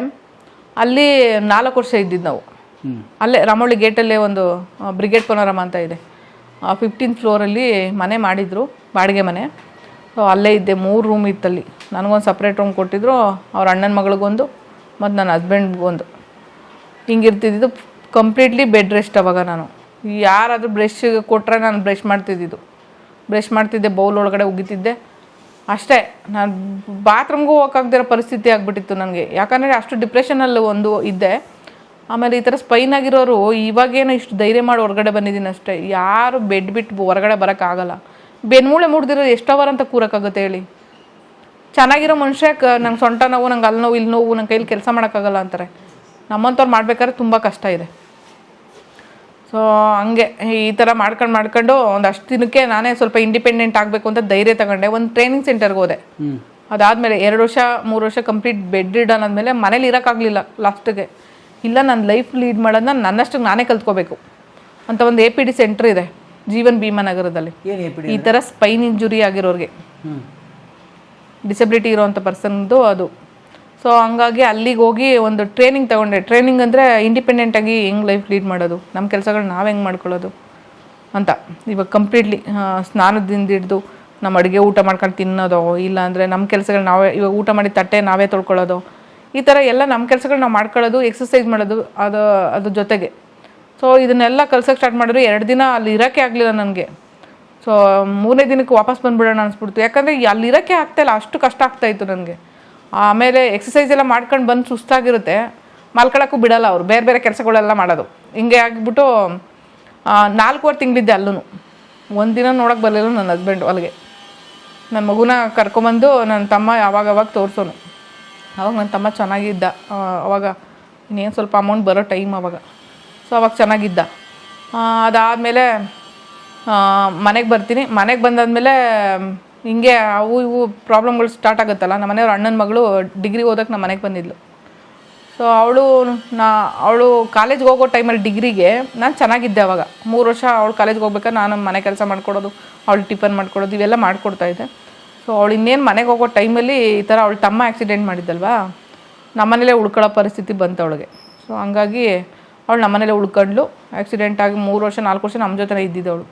ಅಲ್ಲಿ ನಾಲ್ಕು ವರ್ಷ ಇದ್ದಿದ್ದು ನಾವು. ಅಲ್ಲೇ ರಾಮೋಳಿ ಗೇಟಲ್ಲೇ ಒಂದು ಬ್ರಿಗೇಡ್ ಪನೋರಮ ಅಂತ ಇದೆ. ಫಿಫ್ಟೀನ್ ಫ್ಲೋರಲ್ಲಿ ಮನೆ ಮಾಡಿದರು, ಬಾಡಿಗೆ ಮನೆ. ಸೊ ಅಲ್ಲೇ ಇದ್ದೆ, ಮೂರು ರೂಮ್ ಇತ್ತಲ್ಲಿ. ನನಗೊಂದು ಸಪ್ರೇಟ್ ರೂಮ್ ಕೊಟ್ಟಿದ್ರು, ಅವ್ರ ಅಣ್ಣನ ಮಗಳಿಗೊಂದು, ಮತ್ತು ನನ್ನ ಹಸ್ಬೆಂಡ್ಗೊಂದು ಹಿಂಗಿರ್ತಿದ್ದು ಕಂಪ್ಲೀಟ್ಲಿ ಬೆಡ್ ರೆಸ್ಟ್ ಅವಾಗ ನಾನು. ಯಾರಾದರೂ ಬ್ರಷ್ ಕೊಟ್ಟರೆ ನಾನು ಬ್ರಷ್ ಮಾಡ್ತಿದ್ದಿದ್ದು. ಬ್ರಷ್ ಮಾಡ್ತಿದ್ದೆ ಬೌಲ್ ಒಳಗಡೆ ಉಗಿತಿದ್ದೆ. ಅಷ್ಟೇ, ನಾನು ಬಾತ್ರೂಮ್ಗೂ ಹೋಗೋಕ್ಕಾಗ್ದಿರೋ ಪರಿಸ್ಥಿತಿ ಆಗಿಬಿಟ್ಟಿತ್ತು ನನಗೆ. ಯಾಕಂದರೆ ಅಷ್ಟು ಡಿಪ್ರೆಷನಲ್ಲಿ ಒಂದು ಇದ್ದೆ. ಆಮೇಲೆ ಈ ಥರ ಸ್ಪೈನ್ ಆಗಿರೋರು ಇವಾಗೇನೋ ಇಷ್ಟು ಧೈರ್ಯ ಮಾಡಿ ಹೊರಗಡೆ ಬಂದಿದ್ದೀನಿ ಅಷ್ಟೇ. ಯಾರು ಬೆಡ್ ಬಿಟ್ಟು ಹೊರಗಡೆ ಬರೋಕ್ಕಾಗಲ್ಲ. ಬೆನ್ಮೂಳೆ ಮೂಡ್ದಿರೋ ಎಷ್ಟು ಅವರ್ ಅಂತ ಕೂರಕ್ಕಾಗುತ್ತೆ ಹೇಳಿ. ಚೆನ್ನಾಗಿರೋ ಮನುಷ್ಯ ಕ ನಂಗೆ ಸೊಂಟ ನೋವು ನಂಗೆ ಅಲ್ಲಿ ನೋವು ಇಲ್ಲಿ ನೋವು ನನ್ನ ಕೈಲಿ ಕೆಲಸ ಮಾಡೋಕ್ಕಾಗಲ್ಲ ಅಂತಾರೆ. ನಮ್ಮಂಥವ್ರು ಮಾಡ್ಬೇಕಾದ್ರೆ ತುಂಬ ಕಷ್ಟ ಇದೆ. ಸೊ ಹಂಗೆ ಈ ಥರ ಮಾಡ್ಕೊಂಡು ಮಾಡ್ಕೊಂಡು ಒಂದು ಅಷ್ಟು ದಿನಕ್ಕೆ ನಾನೇ ಸ್ವಲ್ಪ ಇಂಡಿಪೆಂಡೆಂಟ್ ಆಗಬೇಕು ಅಂತ ಧೈರ್ಯ ತಗೊಂಡೆ. ಒಂದು ಟ್ರೈನಿಂಗ್ ಸೆಂಟರ್ಗೆ ಹೋದೆ. ಅದಾದಮೇಲೆ ಎರಡು ವರ್ಷ ಮೂರು ವರ್ಷ ಕಂಪ್ಲೀಟ್ ಬೆಡ್ ರಿಡನ್ ಆದಮೇಲೆ ಮನೇಲಿ ಇರೋಕ್ಕಾಗಲಿಲ್ಲ ಲಾಸ್ಟಿಗೆ ಇಲ್ಲ ನನ್ನ ಲೈಫ್ ಲೀಡ್ ಮಾಡೋದನ್ನ ನನ್ನಷ್ಟಕ್ಕೆ ನಾನೇ ಕಲ್ತ್ಕೋಬೇಕು ಅಂತ ಒಂದು ಎ ಪಿ ಡಿ ಸೆಂಟ್ರ್ ಇದೆ ಜೀವನ್ ಭೀಮಾನಗರದಲ್ಲಿ ಈ ಥರ ಸ್ಪೈನ್ ಇಂಜುರಿ ಆಗಿರೋರಿಗೆ. ಡಿಸಬಿಲಿಟಿ ಇರೋವಂಥ ಪರ್ಸನ್ದು ಅದು. ಸೊ ಹಂಗಾಗಿ ಅಲ್ಲಿಗೆ ಹೋಗಿ ಒಂದು ಟ್ರೈನಿಂಗ್ ತಗೊಂಡೆ. ಟ್ರೈನಿಂಗ್ ಅಂದರೆ ಇಂಡಿಪೆಂಡೆಂಟಾಗಿ ಹೆಂಗೆ ಲೈಫ್ ಲೀಡ್ ಮಾಡೋದು? ನಮ್ಮ ಕೆಲಸಗಳು ನಾವು ಹೆಂಗೆ ಮಾಡ್ಕೊಳ್ಳೋದು? ಅಂತ. ಇವಾಗ ಕಂಪ್ಲೀಟ್ಲಿ ಸ್ನಾನದಿಂದ ಹಿಡ್ದು ನಮ್ಮ ಅಡುಗೆ ಊಟ ಮಾಡ್ಕೊಂಡು ತಿನ್ನೋದು ಇಲ್ಲ ಅಂದರೆ ನಮ್ಮ ಕೆಲಸಗಳು ನಾವೇ ಇವಾಗ ಊಟ ಮಾಡಿ ತಟ್ಟೆ ನಾವೇ ತೊಳ್ಕೊಳ್ಳೋದು ಈ ಥರ ಎಲ್ಲ ನಮ್ಮ ಕೆಲಸಗಳು ನಾವು ಮಾಡ್ಕೊಳ್ಳೋದು ಎಕ್ಸಸೈಸ್ ಮಾಡೋದು, ಅದು ಅದ್ರ ಜೊತೆಗೆ. ಸೊ ಇದನ್ನೆಲ್ಲ ಕಲ್ಸೋಕ್ಕೆ ಸ್ಟಾರ್ಟ್ ಮಾಡಿದ್ರು ಎರಡು ದಿನ ಅಲ್ಲಿ ಇರೋಕ್ಕೆ ಆಗಲಿಲ್ಲ ನನಗೆ. ಸೊ ಮೂರನೇ ದಿನಕ್ಕೆ ವಾಪಸ್ ಬಂದುಬಿಡೋಣ ಅನಿಸ್ಬಿಡ್ತು. ಯಾಕಂದರೆ ಅಲ್ಲಿ ಇರೋಕ್ಕೆ ಆಗ್ತಾಯಿಲ್ಲ ಅಷ್ಟು ಕಷ್ಟ ಆಗ್ತಾಯಿತ್ತು ನನಗೆ. ಆಮೇಲೆ ಎಕ್ಸಸೈಸ್ ಎಲ್ಲ ಮಾಡ್ಕೊಂಡು ಬಂದು ಸುಸ್ತಾಗಿರುತ್ತೆ. ಮಲ್ಕೊಳಕ್ಕೂ ಬಿಡಲ್ಲ ಅವರು, ಬೇರೆ ಬೇರೆ ಕೆಲಸಗಳೆಲ್ಲ ಮಾಡೋದು. ಹಿಂಗೆ ಆಗಿಬಿಟ್ಟು ನಾಲ್ಕೂವರೆ ತಿಂಗಳಿದ್ದೆ ಅಲ್ಲೂ ಒಂದು ದಿನ ನೋಡೋಕ್ಕೆ ಬರಲಿಲ್ಲ ನನ್ನ ಹಸ್ಬೆಂಡ್ ಅಲ್ಲಿಗೆ ನನ್ನ ಮಗುನ ಕರ್ಕೊಂಬಂದು ನನ್ನ ತಮ್ಮ ಯಾವಾಗ ಯಾವಾಗ ತೋರಿಸೋನು. ಅವಾಗ ನನ್ನ ತಮ್ಮ ಚೆನ್ನಾಗಿದ್ದ. ಅವಾಗ ಇನ್ನೇನು ಸ್ವಲ್ಪ ಅಮೌಂಟ್ ಬರೋ ಟೈಮ್ ಅವಾಗ. ಸೊ ಅವಾಗ ಚೆನ್ನಾಗಿದ್ದ. ಅದಾದಮೇಲೆ ಮನೆಗೆ ಬರ್ತೀನಿ. ಮನೆಗೆ ಬಂದಾದಮೇಲೆ, ಹಿಂಗೆ ಅವು ಇವು ಪ್ರಾಬ್ಲಮ್ಗಳು ಸ್ಟಾರ್ಟ್ ಆಗುತ್ತಲ್ಲ, ನಮ್ಮ ಮನೆಯವ್ರ ಅಣ್ಣನ ಮಗಳು ಡಿಗ್ರಿ ಓದೋಕೆ ನಮ್ಮ ಮನೆಗೆ ಬಂದಿದ್ಲು. ಸೊ ಅವಳು, ನಾ, ಅವಳು ಕಾಲೇಜ್ಗೆ ಹೋಗೋ ಟೈಮಲ್ಲಿ ಡಿಗ್ರಿಗೆ ನಾನು ಚೆನ್ನಾಗಿದ್ದೆ ಅವಾಗ. ಮೂರು ವರ್ಷ ಅವಳು ಕಾಲೇಜ್ಗೆ ಹೋಗ್ಬೇಕಾದ್ರೆ ನಾನು ಮನೆ ಕೆಲಸ ಮಾಡ್ಕೊಡೋದು, ಅವಳು ಟಿಫನ್ ಮಾಡ್ಕೊಡೋದು, ಇವೆಲ್ಲ ಮಾಡ್ಕೊಡ್ತಾ ಇದ್ದೆ. ಸೊ ಅವಳು ಇನ್ನೇನು ಮನೆಗೆ ಹೋಗೋ ಟೈಮಲ್ಲಿ ಈ ಥರ ಅವಳು ತಮ್ಮ ಆಕ್ಸಿಡೆಂಟ್ ಮಾಡಿದ್ದಲ್ವಾ? ನಮ್ಮನೇಲೇ ಉಳ್ಕೊಳ್ಳೋ ಪರಿಸ್ಥಿತಿ ಬಂತು ಅವಳಿಗೆ. ಸೊ ಹಂಗಾಗಿ ಅವಳು ನಮ್ಮನೇಲೇ ಉಳ್ಕೊಂಡ್ಲು. ಆ್ಯಕ್ಸಿಡೆಂಟ್ ಆಗಿ ಮೂರು ವರ್ಷ, ನಾಲ್ಕು ವರ್ಷ ನಮ್ಮ ಜೊತೆ ಇದ್ದಿದ್ದವಳು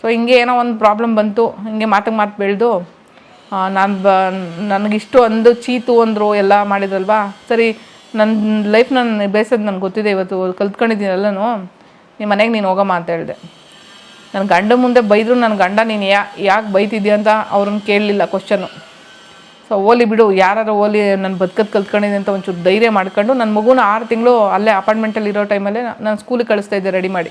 ಸೊ ಹಿಂಗೆ ಏನೋ ಒಂದು ಪ್ರಾಬ್ಲಮ್ ಬಂತು. ಹಿಂಗೆ ಮಾತಿಗೆ ಮಾತು ಬೆಳೆದು ನಾನು ಬ, ನನಗಿಷ್ಟು ಅಂದು ಚೀತು ಅಂದರು ಎಲ್ಲ ಮಾಡಿದ್ರಲ್ವಾ? ಸರಿ ನನ್ನ ಲೈಫ್ ನಾನು, ಬೇಸೋದು ನನಗೆ ಗೊತ್ತಿದೆ ಇವತ್ತು, ಕಲ್ತ್ಕೊಂಡಿದ್ದೀನಿ ಎಲ್ಲನೂ. ನಿಮ್ಮ ಮನೆಗೆ ನೀನು ಹೋಗಮ್ಮ ಅಂತ ಹೇಳಿದೆ. ನನ್ನ ಗಂಡ ಮುಂದೆ ಬೈದರು ನನ್ನ ಗಂಡ, ನೀನು ಯಾ, ಯಾಕೆ ಬೈತಿದ್ಯಾ ಅಂತ ಅವ್ರನ್ನ ಕೇಳಲಿಲ್ಲ ಕ್ವಶನ್ನು ಸೊ ಓಲಿ ಬಿಡು ಯಾರು ಓಲಿ ನನ್ನ ಬದುಕದ್ ಕಲ್ತ್ಕೊಂಡಿದ್ದೀನಿ ಅಂತ ಒಂಚೂರು ಧೈರ್ಯ ಮಾಡ್ಕೊಂಡು ನನ್ನ ಮಗುನ ಆರು ತಿಂಗಳು ಅಲ್ಲೇ ಅಪಾರ್ಟ್ಮೆಂಟಲ್ಲಿ ಇರೋ ಟೈಮಲ್ಲೇ ನಾನು ಸ್ಕೂಲಿಗೆ ಕಳಿಸ್ತಾ ಇದ್ದೆ ರೆಡಿ ಮಾಡಿ.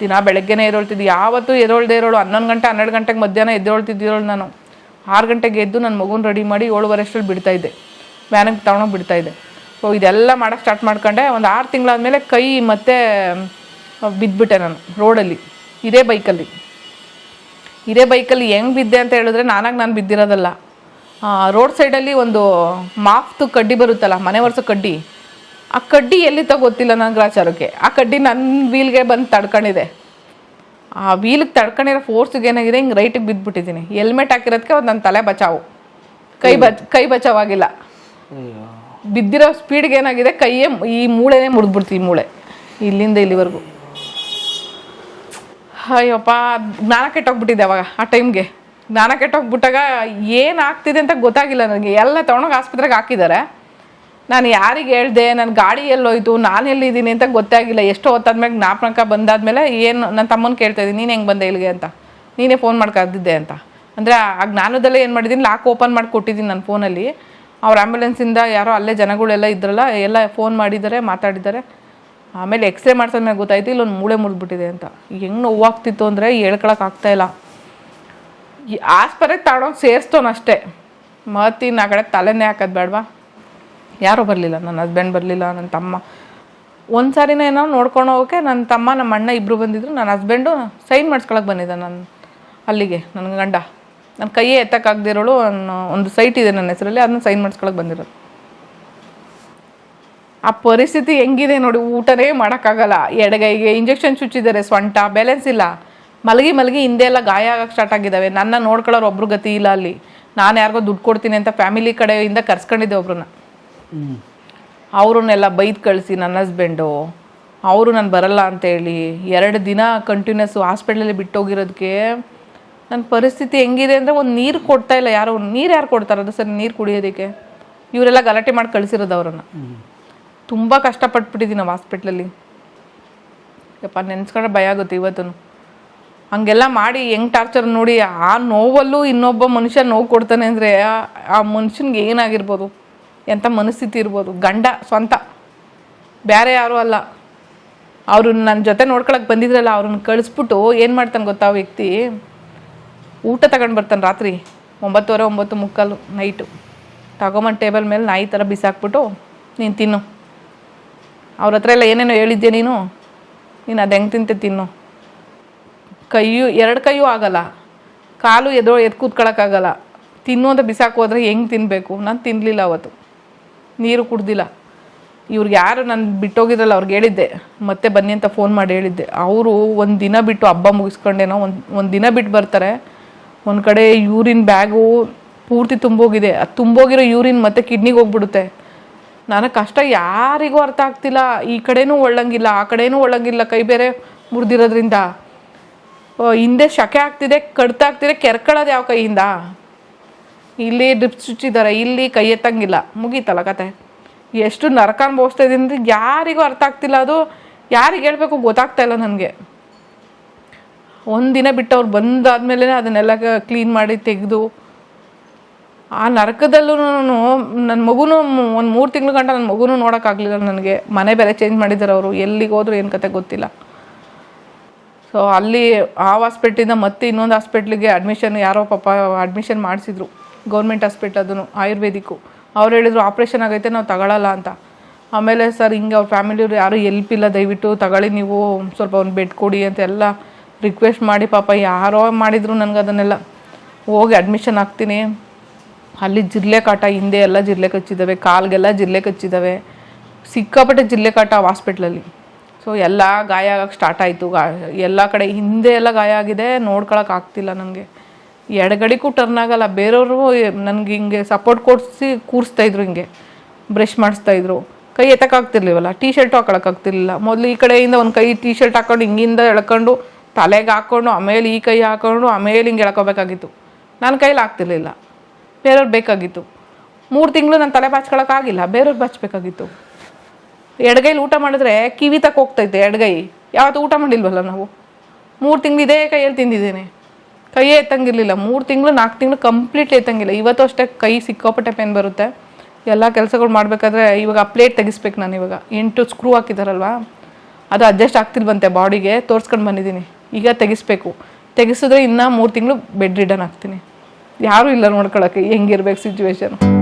ದಿನ ಬೆಳಗ್ಗೆನೇ ಎರೋಳ್ತಿದ್ದು ಯಾವತ್ತೂ ಎರೋಳ್ದೆ ಇರೋಳು, ಹನ್ನೊಂದು ಗಂಟೆ, ಹನ್ನೆರಡು ಗಂಟೆಗೆ ಮಧ್ಯಾಹ್ನ ಎದ್ದೇಳ್ತಿದ್ದಿರೋಳು ನಾನು. ಆರು ಗಂಟೆಗೆ ಎದ್ದು ನನ್ನ ಮಗುನ ರೆಡಿ ಮಾಡಿ ಏಳುವರೆ ಅಷ್ಟರಲ್ಲಿ ಬಿಡ್ತಾ ಇದ್ದೆ. ವ್ಯಾನಿಗೆ ತಗೊಂಡೋಗಿ ಬಿಡ್ತಾ ಇದ್ದೆ. ಸೊ ಇದೆಲ್ಲ ಮಾಡೋಕ್ಕೆ ಸ್ಟಾರ್ಟ್ ಮಾಡ್ಕೊಂಡೆ. ಒಂದು ಆರು ತಿಂಗಳಾದಮೇಲೆ ಕೈ ಮತ್ತೆ ಬಿದ್ದುಬಿಟ್ಟೆ ನಾನು ರೋಡಲ್ಲಿ ಇದೇ ಬೈಕಲ್ಲಿ. ಇದೇ ಬೈಕಲ್ಲಿ ಹೆಂಗೆ ಬಿದ್ದೆ ಅಂತ ಹೇಳಿದ್ರೆ ನಾನಾಗಿ ನಾನು ಬಿದ್ದಿರೋದಲ್ಲ. ರೋಡ್ ಸೈಡಲ್ಲಿ ಒಂದು ಮಾಫ್ತು ಕಡ್ಡಿ ಬರುತ್ತಲ್ಲ ಮನೆ ವರ್ಷ ಕಡ್ಡಿ. ಆ ಕಡ್ಡಿ ಎಲ್ಲಿತ್ತ ಗೊತ್ತಿಲ್ಲ ನನ್ನ ಗ್ರಾಚಾರಕ್ಕೆ ಆ ಕಡ್ಡಿ ನನ್ನ ವೀಲ್ಗೆ ಬಂದು ತಡ್ಕೊಂಡಿದೆ. ಆ ವೀಲಿಗೆ ತಡ್ಕೊಂಡಿರೋ ಫೋರ್ಸ್ಗೆ ಏನಾಗಿದೆ ಹಿಂಗೆ ರೈಟಿಗೆ ಬಿದ್ದುಬಿಟ್ಟಿದ್ದೀನಿ ಹೆಲ್ಮೆಟ್ ಹಾಕಿರೋದಕ್ಕೆ ಒಂದು ನನ್ನ ತಲೆ ಬಚಾವು. ಕೈ ಬಚ್ ಕೈ ಬಚಾವಾಗಿಲ್ಲ. ಬಿದ್ದಿರೋ ಸ್ಪೀಡ್ಗೆ ಏನಾಗಿದೆ ಕೈಯೇ ಈ ಮೂಳೆನೇ ಮುರಿದ್ಬಿಡ್ತೀವಿ ಈ ಮೂಳೆ ಇಲ್ಲಿಂದ ಇಲ್ಲಿವರೆಗೂ. ಅಯ್ಯಪ್ಪ, ಜ್ಞಾನ ಕೆಟ್ಟೋಗ್ಬಿಟ್ಟಿದೆ ಅವಾಗ, ಆ ಟೈಮ್ಗೆ. ಜ್ಞಾನ ಕೆಟ್ಟೋಗ್ಬಿಟ್ಟಾಗ ಏನು ಆಗ್ತಿದೆ ಅಂತ ಗೊತ್ತಾಗಿಲ್ಲ ನನಗೆ. ಎಲ್ಲ ತೊಗೊಂಡೋಗಿ ಆಸ್ಪತ್ರೆಗೆ ಹಾಕಿದ್ದಾರೆ. ನಾನು ಯಾರಿಗೆ ಹೇಳ್ದೆ ನನ್ನ ಗಾಡಿ ಎಲ್ಲೋಯ್ತು, ನಾನು ಎಲ್ಲಿದ್ದೀನಿ ಅಂತ ಗೊತ್ತಾಗಿಲ್ಲ ಎಷ್ಟೋ ಹೊತ್ತಾದ್ಮೇಲೆ ಜ್ಞಾಪಕ ಬಂದಾದ್ಮೇಲೆ ಏನು ನನ್ನ ತಮ್ಮನ ಕೇಳ್ತಾ ಇದ್ದೀನಿ, ನೀನು ಹೆಂಗೆ ಬಂದೆ ಇಲ್ಲಿಗೆ ಅಂತ. ನೀನೇ ಫೋನ್ ಮಾಡಿ ಕರೆದಿದ್ದೆ ಅಂತ. ಅಂದರೆ ಆ ಜ್ಞಾನದಲ್ಲೇ ಏನು ಮಾಡಿದ್ದೀನಿ ಲಾಕ್ ಓಪನ್ ಮಾಡಿ ಕೊಟ್ಟಿದ್ದೀನಿ ನನ್ನ ಫೋನಲ್ಲಿ ಅವ್ರ ಆ್ಯಂಬುಲೆನ್ಸಿಂದ ಯಾರೋ ಅಲ್ಲೇ ಜನಗಳೆಲ್ಲ ಇದ್ರಲ್ಲ, ಎಲ್ಲ ಫೋನ್ ಮಾಡಿದ್ದಾರೆ, ಮಾತಾಡಿದ್ದಾರೆ. ಆಮೇಲೆ ಎಕ್ಸ್ರೇ ಮಾಡ್ಸೋದ್ಮೇಲೆ ಗೊತ್ತಾಯ್ತು, ಇಲ್ಲೊಂದು ಮೂಳೆ ಮುರಿದ್ಬಿಟ್ಟಿದೆ ಅಂತ. ಹೆಂಗೆ ನೋವಾಗ್ತಿತ್ತು ಅಂದರೆ ಹೇಳ್ಕೊಳಕ್ಕೆ ಆಗ್ತಾಯಿಲ್ಲ ಆಸ್ಪತ್ರೆಗೆ ತಗೊಂಡೋಗಿ ಸೇರಿಸ್ತೋನಷ್ಟೇ ಮತ್ತಿನ್ನು ಆ ಕಡೆ ತಲೆನೇ ಹಾಕೋದು ಬೇಡವಾ ಯಾರೂ ಬರಲಿಲ್ಲ ನನ್ನ ಹಸ್ಬೆಂಡ್ ಬರಲಿಲ್ಲ ನನ್ನ ತಮ್ಮ. ಒಂದು ಸಾರಿನ ಏನೋ ನೋಡ್ಕೊಂಡು ಹೋಗೋಕೆ ನನ್ನ ತಮ್ಮ ನಮ್ಮ ಅಣ್ಣ ಇಬ್ಬರು ಬಂದಿದ್ರು ನನ್ನ ಹಸ್ಬೆಂಡು ಸೈನ್ ಮಾಡಿಸ್ಕೊಳಕ್ಕೆ ಬಂದಿದ್ದೆ ನಾನು ಅಲ್ಲಿಗೆ ನನ್ನ ಗಂಡ. ನನ್ನ ಕೈಯೇ ಎತ್ತಕ್ಕಾಗದಿರೋಳು ಒಂದು ಸೈಟ್ ಇದೆ ನನ್ನ ಹೆಸರಲ್ಲಿ ಅದನ್ನ ಸೈನ್ ಮಾಡಿಸ್ಕೊಳಕ್ಕೆ ಬಂದಿರೋದು. ಆ ಪರಿಸ್ಥಿತಿ ಹೆಂಗಿದೆ ನೋಡಿ ಊಟನೇ ಮಾಡೋಕ್ಕಾಗಲ್ಲ. ಎಡಗೈಗೆ ಇಂಜೆಕ್ಷನ್ ಚುಚ್ಚಿದ್ದಾರೆ ಸ್ವಂಟ ಬ್ಯಾಲೆನ್ಸ್ ಇಲ್ಲ. ಮಲಗಿ ಮಲಗಿ ಹಿಂದೆ ಎಲ್ಲ ಗಾಯ ಆಗಕ್ಕೆ ಸ್ಟಾರ್ಟ್ ಆಗಿದ್ದಾವೆ. ನನ್ನ ನೋಡ್ಕೊಳ್ಳೋರು ಒಬ್ರು ಗತಿ ಇಲ್ಲ ಅಲ್ಲಿ. ನಾನು ಯಾರಿಗೋ ದುಡ್ಡು ಕೊಡ್ತೀನಿ ಅಂತ ಫ್ಯಾಮಿಲಿ ಕಡೆಯಿಂದ ಕರ್ಸ್ಕೊಂಡಿದ್ದೆ ಒಬ್ರನ್ನ. ಅವ್ರನ್ನೆಲ್ಲ ಬೈದು ಕಳಿಸಿ ನನ್ನ ಹಸ್ಬೆಂಡು ಅವರು ನಾನು ಬರಲ್ಲ ಅಂತೇಳಿ ಎರಡು ದಿನ ಕಂಟಿನ್ಯೂಸ್ ಹಾಸ್ಪಿಟ್ಲಲ್ಲಿ ಬಿಟ್ಟೋಗಿರೋದಕ್ಕೆ ನನ್ನ ಪರಿಸ್ಥಿತಿ ಹೆಂಗಿದೆ ಅಂದರೆ ಒಂದು ನೀರು ಕೊಡ್ತಾ ಇಲ್ಲ ಯಾರೋ. ನೀರು ಯಾರು ಕೊಡ್ತಾರದು ಸರಿ? ನೀರು ಕುಡಿಯೋದಕ್ಕೆ. ಇವರೆಲ್ಲ ಗಲಾಟೆ ಮಾಡಿ ಕಳಿಸಿರೋದು ಅವರನ್ನು. ತುಂಬ ಕಷ್ಟಪಟ್ಬಿಟ್ಟಿದ್ದೀನಿ ನಾವು ಹಾಸ್ಪಿಟ್ಲಲ್ಲಿ ಯಪ್ಪ, ನೆನ್ಸ್ಕೊಂಡ್ರೆ ಭಯ ಆಗುತ್ತೆ ಇವತ್ತು ಹಂಗೆಲ್ಲ ಮಾಡಿ ಹೆಂಗ್ ಟಾರ್ಚರ್ ನೋಡಿ, ಆ ನೋವಲ್ಲೂ ಇನ್ನೊಬ್ಬ ಮನುಷ್ಯ ನೋವು ಕೊಡ್ತಾನೆ ಅಂದರೆ ಆ ಮನುಷ್ಯನಿಗೆ ಏನಾಗಿರ್ಬೋದು? ಎಂಥ ಮನಸ್ಥಿತಿ ಇರ್ಬೋದು? ಗಂಡ, ಸ್ವಂತ. ಬೇರೆ ಯಾರೂ ಅಲ್ಲ. ಅವರು ನನ್ನ ಜೊತೆ ನೋಡ್ಕೊಳಕ್ಕೆ ಬಂದಿದ್ರಲ್ಲ, ಅವ್ರನ್ನ ಕಳಿಸ್ಬಿಟ್ಟು ಏನು ಮಾಡ್ತಾನೆ ಗೊತ್ತಾ ವ್ಯಕ್ತಿ? ಊಟ ತಗೊಂಡು ಬರ್ತಾನೆ ರಾತ್ರಿ, ಒಂಬತ್ತುವರೆ, ಒಂಬತ್ತು ಮುಕ್ಕಾಲು ನೈಟು ತಗೊಂಬಂದು ಟೇಬಲ್ ಮೇಲೆ ನಾಯಿ ಥರ ಬಿಸಾಕ್ಬಿಟ್ಟು ನೀನು ತಿನ್ನು. ಅವ್ರ ಹತ್ರ ಎಲ್ಲ ಏನೇನೋ ಹೇಳಿದ್ದೆ ನೀನು? ನೀನು ಅದು ಹೆಂಗೆ ತಿಂತೆ ತಿನ್ನು? ಕೈಯು, ಎರಡು ಕೈಯೂ ಆಗಲ್ಲ. ಕಾಲು, ಎದೋ ಎದ್ ಕೂತ್ಕೊಳ್ಳೋಕ್ಕಾಗಲ್ಲ ಅಂತ ಬಿಸಾಕು ಹೋದ್ರೆ ಹೆಂಗೆ ತಿನ್ನಬೇಕು ನಾನು ತಿನ್ನಲಿಲ್ಲ ಅವತ್ತು. ನೀರು ಕುಡ್ದಿಲ್ಲ. ಇವ್ರಿಗೆ ಯಾರು ನಾನು ಬಿಟ್ಟೋಗಿದ್ರಲ್ಲ ಅವ್ರಿಗೆ ಹೇಳಿದ್ದೆ. ಮತ್ತೆ ಬನ್ನಿ ಅಂತ ಫೋನ್ ಮಾಡಿ ಹೇಳಿದ್ದೆ. ಅವರು ಒಂದು ದಿನ ಬಿಟ್ಟು ಹಬ್ಬ ಮುಗಿಸ್ಕೊಂಡೇನೋ, ಒಂದು ಒಂದು ದಿನ ಬಿಟ್ಟು ಬರ್ತಾರೆ. ಒಂದು ಕಡೆ ಯೂರಿನ್ ಬ್ಯಾಗು ಪೂರ್ತಿ ತುಂಬೋಗಿದೆ. ಅದು ತುಂಬೋಗಿರೋ ಯೂರಿನ್ ಮತ್ತೆ ಕಿಡ್ನಿಗೆ ಹೋಗ್ಬಿಡುತ್ತೆ. ನನಗೆ ಕಷ್ಟ ಯಾರಿಗೂ ಅರ್ಥ ಆಗ್ತಿಲ್ಲ. ಈ ಕಡೆನೂ ಒಳ್ಳಂಗಿಲ್ಲ, ಆ ಕಡೆನೂ ಒಳ್ಳಂಗಿಲ್ಲ, ಕೈ ಬೇರೆ ಮುರಿದಿರೋದ್ರಿಂದ. ಹಿಂದೆ ಶಕೆ ಆಗ್ತಿದೆ, ಕಡ್ತ ಆಗ್ತಿದೆ, ಕೆರ್ಕೊಳ್ಳೋದು ಯಾವ ಕೈಯಿಂದ? ಇಲ್ಲಿ ಡ್ರಿಪ್ಸ್ ಚುಚ್ಚಿದ್ದಾರೆ ಇಲ್ಲಿ ಕೈ ಎತ್ತಂಗಿಲ್ಲ. ಮುಗೀತಲ್ಲ ಕತೆ. ಎಷ್ಟು ನರಕ ಅನುಭವಿಸ್ತಾ ಇದ್ದೀನಿ ಯಾರಿಗೂ ಅರ್ಥ ಆಗ್ತಿಲ್ಲ ಅದು. ಯಾರಿಗೆ ಹೇಳಬೇಕು ಗೊತ್ತಾಗ್ತಾ ಇಲ್ಲ ನನಗೆ. ಒಂದಿನ ಬಿಟ್ಟು ಅವ್ರು ಬಂದಾದ್ಮೇಲೆ ಅದನ್ನೆಲ್ಲ ಕ್ಲೀನ್ ಮಾಡಿ ತೆಗೆದು ಆ ನರಕದಲ್ಲೂ ನನ್ನ ಮಗುನೂ ಒಂದು ಮೂರು ತಿಂಗಳ ಗಂಟ ನನ್ನ ಮಗುನೂ ನೋಡೋಕ್ಕಾಗಲಿಲ್ಲ ನನಗೆ. ಮನೆ ಬೇರೆ ಚೇಂಜ್ ಮಾಡಿದ್ದಾರೆ ಅವರು. ಎಲ್ಲಿಗೆ ಹೋದ್ರು ಏನು ಕತೆ ಗೊತ್ತಿಲ್ಲ. ಸೊ ಅಲ್ಲಿ ಆ ಹಾಸ್ಪಿಟ್ಲಿಂದ ಮತ್ತೆ ಇನ್ನೊಂದು ಹಾಸ್ಪಿಟ್ಲಿಗೆ ಅಡ್ಮಿಷನ್ ಯಾರೋ ಪಾಪ ಅಡ್ಮಿಷನ್ ಮಾಡಿಸಿದ್ರು. ಗೌರ್ಮೆಂಟ್ ಹಾಸ್ಪಿಟ್ಲ್ ಅದನ್ನು ಆಯುರ್ವೇದಿಕ್ಕು. ಅವ್ರು ಹೇಳಿದ್ರು ಆಪ್ರೇಷನ್ ಆಗೈತೆ, ನಾವು ತಗೊಳ್ಳಲ್ಲ ಅಂತ. ಆಮೇಲೆ ಸರ್, ಹಿಂಗೆ ಅವ್ರ ಫ್ಯಾಮಿಲಿಯವ್ರು ಯಾರೂ ಎಲ್ಪ್ ಇಲ್ಲ, ದಯವಿಟ್ಟು ತಗೊಳ್ಳಿ ನೀವು ಸ್ವಲ್ಪ ಒಂದು ಬೆಡ್ ಕೊಡಿ ಅಂತ ಎಲ್ಲ ರಿಕ್ವೆಸ್ಟ್ ಮಾಡಿ ಪಾಪ ಯಾರೋ ಮಾಡಿದ್ರು ನನಗೆ ಅದನ್ನೆಲ್ಲ. ಹೋಗಿ ಅಡ್ಮಿಷನ್ ಆಗ್ತೀನಿ ಅಲ್ಲಿ ಜಿರ್ಲೆ ಕಾಟ ಹಿಂದೆ ಎಲ್ಲ ಜಿರ್ಲೆ ಕಚ್ಚಿದ್ದಾವೆ, ಕಾಲ್ಗೆಲ್ಲ ಜಿರ್ಲೆ ಕಚ್ಚಿದ್ದಾವೆ. ಸಿಕ್ಕಾಪಟ್ಟೆ ಜಿರ್ಲೆ ಕಾಟ ಹಾಸ್ಪಿಟ್ಲಲ್ಲಿ ಸೊ ಎಲ್ಲ ಗಾಯ ಆಗೋಕ್ಕೆ ಸ್ಟಾರ್ಟ್ ಆಯಿತು. ಗಾ, ಎಲ್ಲ ಕಡೆ ಹಿಂದೆ ಎಲ್ಲ ಗಾಯ ಆಗಿದೆ ನೋಡ್ಕೊಳಕ್ಕೆ ಆಗ್ತಿಲ್ಲ ನನಗೆ. ಎಡಗಡಿಗೂ ಟರ್ನ್ ಆಗಲ್ಲ, ಬೇರೆಯವರು ನನಗೆ ಹಿಂಗೆ ಸಪೋರ್ಟ್ ಕೊಡಿಸಿ ಕೂರಿಸ್ತಾ ಇದ್ರು ಹಿಂಗೆ. ಬ್ರಷ್ ಮಾಡಿಸ್ತಾ ಇದ್ರು. ಕೈ ಎತ್ತಕ್ಕಾಗ್ತಿರ್ಲಿವಲ್ಲ ಟೀ ಶರ್ಟು ಹಾಕೊಳಕ್ಕಾಗ್ತಿರ್ಲಿಲ್ಲ ಮೊದಲು ಈ ಕಡೆಯಿಂದ ಒಂದು ಕೈ ಟೀ ಶರ್ಟ್ ಹಾಕೊಂಡು ಹಿಂಗಿಂದ ಎಳ್ಕೊಂಡು, ತಲೆಗೆ ಹಾಕ್ಕೊಂಡು ಆಮೇಲೆ ಈ ಕೈ ಹಾಕೊಂಡು, ಆಮೇಲೆ ಹಿಂಗೆ ಎಳ್ಕೊಬೇಕಾಗಿತ್ತು. ನನ್ನ ಕೈಲಿ ಆಗ್ತಿರ್ಲಿಲ್ಲ. ಬೇರೆಯವ್ರು ಬೇಕಾಗಿತ್ತು. ಮೂರು ತಿಂಗಳು ನಾನು ತಲೆ ಬಾಚ್ಕೊಳಕ್ಕಾಗಿಲ್ಲ ಬೇರೆಯವ್ರು ಬಾಚಬೇಕಾಗಿತ್ತು. ಎಡಗೈಲಿ ಊಟ ಮಾಡಿದ್ರೆ ಕಿವಿ ತಕ್ಕ ಹೋಗ್ತೈತೆ ಎಡಗೈ. ಯಾವತ್ತು ಊಟ ಮಾಡಿಲ್ವಲ್ಲ ನಾವು? ಮೂರು ತಿಂಗಳು ಇದೇ ಕೈಯಲ್ಲಿ ತಿಂದಿದ್ದೇನೆ. ಕೈಯೇ ಎತ್ತಂಗಿರಲಿಲ್ಲ. ಮೂರು ತಿಂಗಳು ನಾಲ್ಕು ತಿಂಗಳು ಕಂಪ್ಲೀಟ್ ಎತ್ತಂಗಿಲ್ಲ. ಇವತ್ತು ಅಷ್ಟೇ ಕೈ ಸಿಕ್ಕಾಪಟ್ಟೆ ಪೇನ್ ಬರುತ್ತೆ. ಎಲ್ಲ ಕೆಲಸಗಳು ಮಾಡಬೇಕಾದ್ರೆ ಇವಾಗ ಪ್ಲೇಟ್ ತೆಗಿಸ್ಬೇಕು ನಾನು ಇವಾಗ. ಎಂಟು ಸ್ಕ್ರೂ ಹಾಕಿದಾರಲ್ವಾ? ಅದು ಅಡ್ಜಸ್ಟ್ ಆಗ್ತಿಲ್ವಂತೆ ಬಾಡಿಗೆ. ತೋರಿಸ್ಕೊಂಡು ಬಂದಿದ್ದೀನಿ. ಈಗ ತೆಗಿಸ್ಬೇಕು. ತೆಗಿಸಿದ್ರೆ ಇನ್ನೂ ಮೂರು ತಿಂಗಳು ಬೆಡ್ ರಿಡನ್ ಆಗ್ತೀನಿ ಯಾರೂ ಇಲ್ಲ ನೋಡ್ಕೊಳಕ್ಕೆ. ಹೆಂಗಿರ್ಬೇಕು ಸಿಚುವೇಶನ್